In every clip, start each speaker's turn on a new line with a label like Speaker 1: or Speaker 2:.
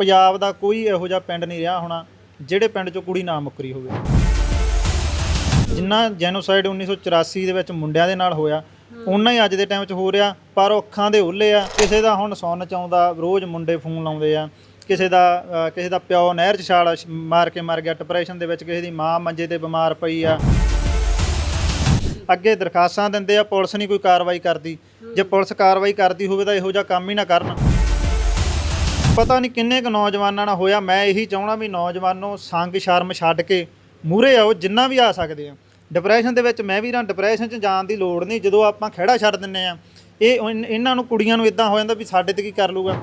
Speaker 1: ਪੰਜਾਬ ਦਾ ਕੋਈ ਇਹੋ ਜਿਹਾ ਪਿੰਡ ਨਹੀਂ ਰਿਹਾ ਹੋਣਾ ਜਿਹੜੇ ਪਿੰਡ 'ਚੋਂ ਕੁੜੀ ਨਾ ਮੁੱਕਰੀ ਹੋਵੇ। ਜਿੰਨਾ ਜੈਨੋਸਾਈਡ 1984 ਦੇ ਵਿੱਚ ਮੁੰਡਿਆਂ ਦੇ ਨਾਲ ਹੋਇਆ ਉਹਨਾਂ ਹੀ ਅੱਜ ਦੇ ਟਾਈਮ 'ਚ ਹੋ ਰਿਹਾ, ਪਰ ਉਹ ਅੱਖਾਂ ਦੇ ਉੱਲੇ ਆ। ਕਿਸੇ ਦਾ ਹੁਣ ਸੁੰਨ ਚ ਆਉਂਦਾ ਰੋਜ਼ ਮੁੰਡੇ ਫੋਨ ਲਾਉਂਦੇ ਆ। ਕਿਸੇ ਦਾ ਕਿਸੇ ਦਾ ਪਿਓ ਨਹਿਰ 'ਚ ਛਾਲ ਮਾਰ ਕੇ ਮਰ ਗਿਆ ਡਿਪਰੈਸ਼ਨ ਦੇ ਵਿੱਚ ਕਿਸੇ ਦੀ ਮਾਂ ਮੰਜੇ ਤੇ ਬਿਮਾਰ ਪਈ ਆ। ਅੱਗੇ ਦਰਖਾਸਤਾਂ ਦਿੰਦੇ ਆ, ਪੁਲਿਸ ਨਹੀਂ ਕੋਈ ਕਾਰਵਾਈ ਕਰਦੀ। ਜੇ ਪੁਲਿਸ ਕਾਰਵਾਈ ਕਰਦੀ ਹੋਵੇ ਤਾਂ ਇਹੋ ਜਿਹਾ ਕੰਮ ਹੀ ਨਾ ਕਰਨ। ਪਤਾ ਨਹੀਂ ਕਿੰਨੇ ਕੁ ਨੌਜਵਾਨਾਂ ਨਾਲ ਹੋਇਆ। ਮੈਂ ਇਹੀ ਚਾਹਣਾ ਵੀ ਨੌਜਵਾਨੋ ਸੰਗ ਸ਼ਰਮ ਛੱਡ ਕੇ ਮੂਰੇ ਆਓ, ਜਿੰਨਾ ਵੀ ਆ ਸਕਦੇ ਆ। ਡਿਪਰੈਸ਼ਨ ਦੇ ਵਿੱਚ ਮੈਂ ਵੀ ਨਾ ਡਿਪਰੈਸ਼ਨ 'ਚ ਜਾਣ ਦੀ ਲੋੜ ਨਹੀਂ। ਜਦੋਂ ਆਪਾਂ ਖਹਿੜਾ ਛੱਡ ਦਿੰਨੇ ਆ, ਇਹ ਉਨ- ਇਹਨਾਂ ਨੂੰ, ਕੁੜੀਆਂ ਨੂੰ ਇਦਾਂ ਹੋ ਜਾਂਦਾ ਵੀ ਸਾਡੇ ਤੇ ਕੀ ਕਰ ਲੂਗਾ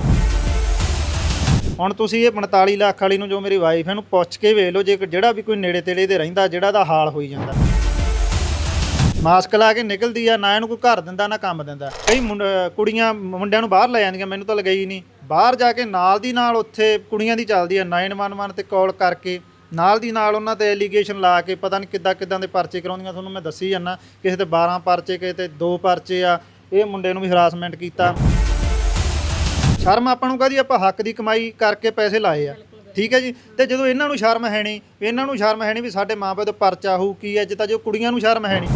Speaker 1: ਹੁਣ ਤੁਸੀਂ ਇਹ 45 ਲੱਖ ਵਾਲੀ ਨੂੰ ਜੋ ਮੇਰੀ ਵਾਈਫ ਹੈ ਨੂੰ ਪੁੱਛ ਕੇ ਵੇਖ ਲਓ, ਜੇ ਜਿਹੜਾ ਵੀ ਕੋਈ ਨੇੜੇ ਤੇੜੇ ਦੇ ਰਹਿੰਦਾ, ਜਿਹੜਾ ਦਾ ਹਾਲ ਹੋਈ ਜਾਂਦਾ। ਮਾਸਕ ਲਾ ਕੇ ਨਿਕਲਦੀ ਆ, ਨਾ ਇਹਨੂੰ ਕੋਈ ਘਰ ਦਿੰਦਾ, ਨਾ ਕੰਮ ਦਿੰਦਾ। ਕਈ ਮੁੰਡ- ਕੁੜੀਆਂ ਮੁੰਡਿਆਂ ਨੂੰ ਬਾਹਰ ਲੈ ਜਾਂਦੀਆਂ, ਮੈਨੂੰ ਤਾਂ ਲਗਾਈ ਨਹੀਂ। ਬਾਹਰ ਜਾ ਕੇ ਨਾਲ ਦੀ ਨਾਲ ਉੱਥੇ ਕੁੜੀਆਂ ਦੀ ਚੱਲਦੀ ਆ 911 ਤੇ ਕਾਲ ਕਰਕੇ, ਨਾਲ ਦੀ ਨਾਲ ਉਹਨਾਂ ਤੇ ਐਲੀਗੇਸ਼ਨ ਲਾ ਕੇ, ਪਤਾ ਨਹੀਂ ਕਿੱਦਾਂ ਕਿੱਦਾਂ ਦੇ ਪਰਚੇ ਕਰਾਉਂਦੀਆਂ, ਤੁਹਾਨੂੰ ਮੈਂ ਦੱਸੀ ਜਾਂਦਾ, ਕਿਸੇ ਤੇ 12 ਪਰਚੇ, ਕਿਸੇ ਤੇ 2 ਪਰਚੇ ਆ, ਇਹ ਮੁੰਡੇ ਨੂੰ ਵੀ ਹਰਾਸਮੈਂਟ ਕੀਤਾ। ਸ਼ਰਮ ਆਪਾਂ ਨੂੰ ਕਹਦੀ, ਆਪਾਂ ਹੱਕ ਦੀ ਕਮਾਈ ਕਰਕੇ ਪੈਸੇ ਲਾਏ ਆ। ਠੀਕ ਹੈ ਜੀ? ਤੇ ਜਦੋਂ ਇਹਨਾਂ ਨੂੰ ਸ਼ਰਮ ਹੈ ਨਹੀਂ ਇਹਨਾਂ ਨੂੰ ਸ਼ਰਮ ਹੈ ਨਹੀਂ ਵੀ ਸਾਡੇ ਮਾਪੇ ਤੋਂ ਪਰਚਾ ਹੋਊ, ਕੀ ਹੈ? ਤਾਂ ਜੋ ਕੁੜੀਆਂ ਨੂੰ ਸ਼ਰਮ ਹੈ ਨਹੀਂ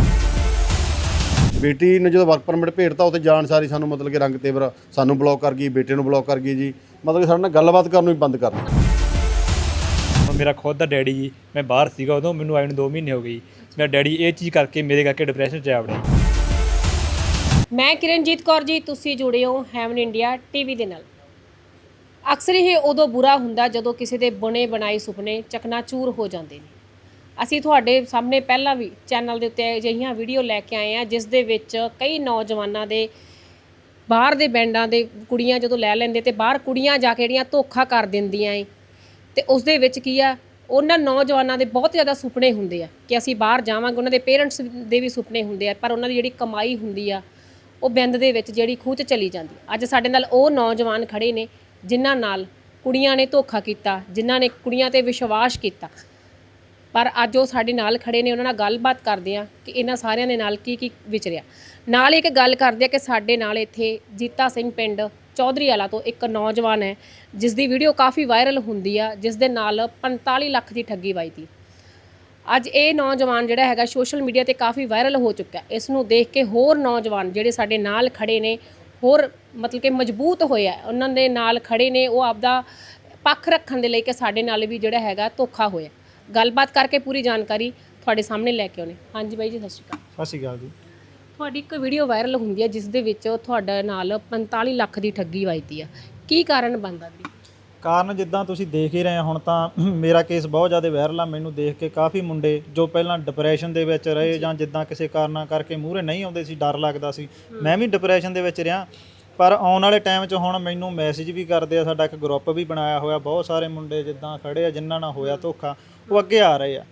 Speaker 2: ਬੇਟੀ ਨੇ ਜਦੋਂ ਵਰਕ ਪਰਮਿਟ ਭੇਜਤਾ ਉੱਥੇ ਜਾਣ ਸਾਰੀ ਸਾਨੂੰ ਮਤਲਬ ਕਿ ਰੰਗ ਤੇਵਰ ਸਾਨੂੰ ਬਲੌਕ ਕਰ ਗਈ ਬੇਟੇ ਨੂੰ ਬਲੌਕ ਕਰ ਗਈ ਜੀ ਮਤਲਬ ਕਿ ਸਾਡੇ ਨਾਲ ਗੱਲਬਾਤ ਕਰਨ ਨੂੰ ਹੀ ਬੰਦ ਕਰ ਦਿੱਤੀ
Speaker 3: ਮੇਰਾ ਖੁਦ ਦਾ ਡੈਡੀ ਜੀ ਮੈਂ ਬਾਹਰ ਸੀਗਾ ਉਦੋਂ ਮੈਨੂੰ ਆਏ ਨੂੰ 2 ਮਹੀਨੇ ਹੋ ਗਏ ਜੀ। ਮੇਰਾ ਡੈਡੀ ਇਹ ਚੀਜ਼ ਕਰਕੇ ਮੇਰੇ ਕਰਕੇ ਡਿਪਰੈਸ਼ਨ 'ਚ ਆ ਵੜਿਆ।
Speaker 4: ਮੈਂ ਕਿਰਨਜੀਤ ਕੌਰ ਜੀ ਤੁਸੀਂ ਜੁੜੇ ਹੋ ਹੈਵਨ ਇੰਡੀਆ ਟੀਵੀ ਦੇ ਨਾਲ ਅਕਸਰ ਇਹ ਉਦੋਂ ਬੁਰਾ ਹੁੰਦਾ ਜਦੋਂ ਕਿਸੇ ਦੇ ਬਣੇ ਬਣਾਏ ਸੁਪਨੇ ਚਕਨਾਚੂਰ ਹੋ ਜਾਂਦੇ ਨੇ ਅਸੀਂ ਤੁਹਾਡੇ ਸਾਹਮਣੇ ਪਹਿਲਾਂ ਵੀ ਚੈਨਲ ਦੇ ਉੱਤੇ ਅਜਿਹੀਆਂ ਵੀਡੀਓ ਲੈ ਕੇ ਆਏ ਆ, ਜਿਸ ਦੇ ਵਿੱਚ ਕਈ ਨੌਜਵਾਨਾਂ ਦੇ, ਬਾਹਰ ਦੇ ਬੈਂਡਾਂ ਦੇ ਕੁੜੀਆਂ ਜਦੋਂ ਲੈ ਲੈਂਦੇ ਤੇ ਬਾਹਰ ਕੁੜੀਆਂ ਜਾ ਕੇ ਜਿਹੜੀਆਂ ਧੋਖਾ ਕਰ ਦਿੰਦੀਆਂ ਏ। ਤੇ ਉਸ ਦੇ ਵਿੱਚ ਕੀ ਆ, ਉਹਨਾਂ ਨੌਜਵਾਨਾਂ ਦੇ ਬਹੁਤ ਜ਼ਿਆਦਾ ਸੁਪਨੇ ਹੁੰਦੇ ਆ ਕਿ ਅਸੀਂ ਬਾਹਰ ਜਾਵਾਂਗੇ, ਉਹਨਾਂ ਦੇ ਪੇਰੈਂਟਸ ਦੇ ਵੀ ਸੁਪਨੇ ਹੁੰਦੇ ਆ, ਪਰ ਉਹਨਾਂ ਦੀ ਜਿਹੜੀ ਕਮਾਈ ਹੁੰਦੀ ਆ, ਉਹ ਬਿੰਦ ਦੇ ਵਿੱਚ ਜਿਹੜੀ ਖੂਹ 'ਚ ਚਲੀ ਜਾਂਦੀ ਅੱਜ ਸਾਡੇ ਨਾਲ ਉਹ ਨੌਜਵਾਨ ਖੜੇ ਨੇ, ਜਿਨ੍ਹਾਂ ਨਾਲ ਕੁੜੀਆਂ ਨੇ ਧੋਖਾ ਕੀਤਾ, ਜਿਨ੍ਹਾਂ ਨੇ ਕੁੜੀਆਂ ਤੇ ਵਿਸ਼ਵਾਸ ਕੀਤਾ। ਪਰ ਅੱਜ ਉਹ ਸਾਡੇ ਨਾਲ ਖੜੇ ਨੇ, ਉਹਨਾਂ ਨਾਲ ਗੱਲਬਾਤ ਕਰਦੇ ਆ ਕਿ ਇਹਨਾਂ ਸਾਰਿਆਂ ਦੇ ਨਾਲ ਕੀ ਕੀ ਵਿਚਰਿਆ। ਨਾਲ ਹੀ ਇੱਕ ਗੱਲ ਕਰਦੇ ਆ ਕਿ ਸਾਡੇ ਨਾਲ ਇੱਥੇ ਜੀਤਾ ਸਿੰਘ ਪਿੰਡ ਚੌਧਰੀ ਵਾਲਾ ਤੋਂ ਇੱਕ ਨੌਜਵਾਨ ਹੈ ਜਿਸ ਦੀ ਵੀਡੀਓ ਕਾਫੀ ਵਾਇਰਲ ਹੁੰਦੀ ਆ ਜਿਸ ਦੇ ਨਾਲ 45 ਲੱਖ ਦੀ ਠੱਗੀ ਵਾਈ ਤੀ। ਅੱਜ ਇਹ ਨੌਜਵਾਨ ਜਿਹੜਾ ਹੈਗਾ ਸੋਸ਼ਲ ਮੀਡੀਆ ਤੇ ਕਾਫੀ ਵਾਇਰਲ ਹੋ ਚੁੱਕਾ ਇਸ ਨੂੰ ਦੇਖ ਕੇ ਹੋਰ ਨੌਜਵਾਨ ਜਿਹੜੇ ਸਾਡੇ ਨਾਲ ਖੜੇ ਨੇ, ਹੋਰ ਮਤਲਬ ਕਿ ਮਜ਼ਬੂਤ ਹੋਇਆ ਹੈ। ਉਹਨਾਂ ਦੇ ਨਾਲ ਖੜੇ ਨੇ, ਉਹ ਆਪਦਾ ਪੱਖ ਰੱਖਣ ਦੇ ਲਈ ਕਿ ਸਾਡੇ ਨਾਲ ਵੀ ਜਿਹੜਾ ਹੈਗਾ ਧੋਖਾ ਹੋਇਆ। ਗੱਲਬਾਤ ਕਰਕੇ ਪੂਰੀ ਜਾਣਕਾਰੀ ਤੁਹਾਡੇ ਸਾਹਮਣੇ ਲੈ ਕੇ ਆਉਣੇ ਹਾਂਜੀ ਬਾਈ ਜੀ ਸਤਿ ਸ਼੍ਰੀ ਅਕਾਲ।
Speaker 1: ਸਤਿ ਸ਼੍ਰੀ ਅਕਾਲ ਜੀ।
Speaker 4: ਤੁਹਾਡੀ ਇੱਕ ਵੀਡੀਓ ਵਾਇਰਲ ਹੁੰਦੀ ਹੈ ਜਿਸ ਦੇ ਵਿੱਚ ਤੁਹਾਡੇ ਨਾਲ 45 ਲੱਖ ਦੀ ਠੱਗੀ ਵਾਈਤੀ ਆ। ਕੀ ਕਾਰਨ ਬਣਦਾ ਵੀ
Speaker 1: ਕਾਰਨ ਜਿੱਦਾਂ ਤੁਸੀਂ ਦੇਖ ਹੀ ਰਹੇ ਹੋ ਹੁਣ ਤਾਂ ਮੇਰਾ ਕੇਸ ਬਹੁਤ ਜ਼ਿਆਦਾ ਵਾਇਰਲ ਆ। ਮੈਨੂੰ ਦੇਖ ਕੇ ਕਾਫੀ ਮੁੰਡੇ ਜੋ ਪਹਿਲਾਂ ਡਿਪਰੈਸ਼ਨ ਦੇ ਵਿੱਚ ਰਹੇ ਜਾਂ ਜਿੱਦਾਂ ਕਿਸੇ ਕਾਰਨਾਂ ਕਰਕੇ ਮੂਹਰੇ ਨਹੀਂ ਆਉਂਦੇ ਸੀ ਡਰ ਲੱਗਦਾ ਸੀ। ਮੈਂ ਵੀ ਡਿਪਰੈਸ਼ਨ ਦੇ ਵਿੱਚ ਰਿਹਾ। ਪਰ ਆਉਣ ਵਾਲੇ ਟਾਈਮ 'ਚ ਹੁਣ ਮੈਨੂੰ ਮੈਸੇਜ ਵੀ ਕਰਦੇ ਆ ਸਾਡਾ ਇੱਕ ਗਰੁੱਪ ਵੀ ਬਣਾਇਆ ਹੋਇਆ ਬਹੁਤ ਸਾਰੇ ਮੁੰਡੇ ਜਿੱਦਾਂ ਖੜੇ ਆ ਜਿਨ੍ਹਾਂ ਨਾਲ ਹੋਇਆ ਧੋਖਾ ਉਹ ਅੱਗੇ ਆ ਰਹੇ ਆ।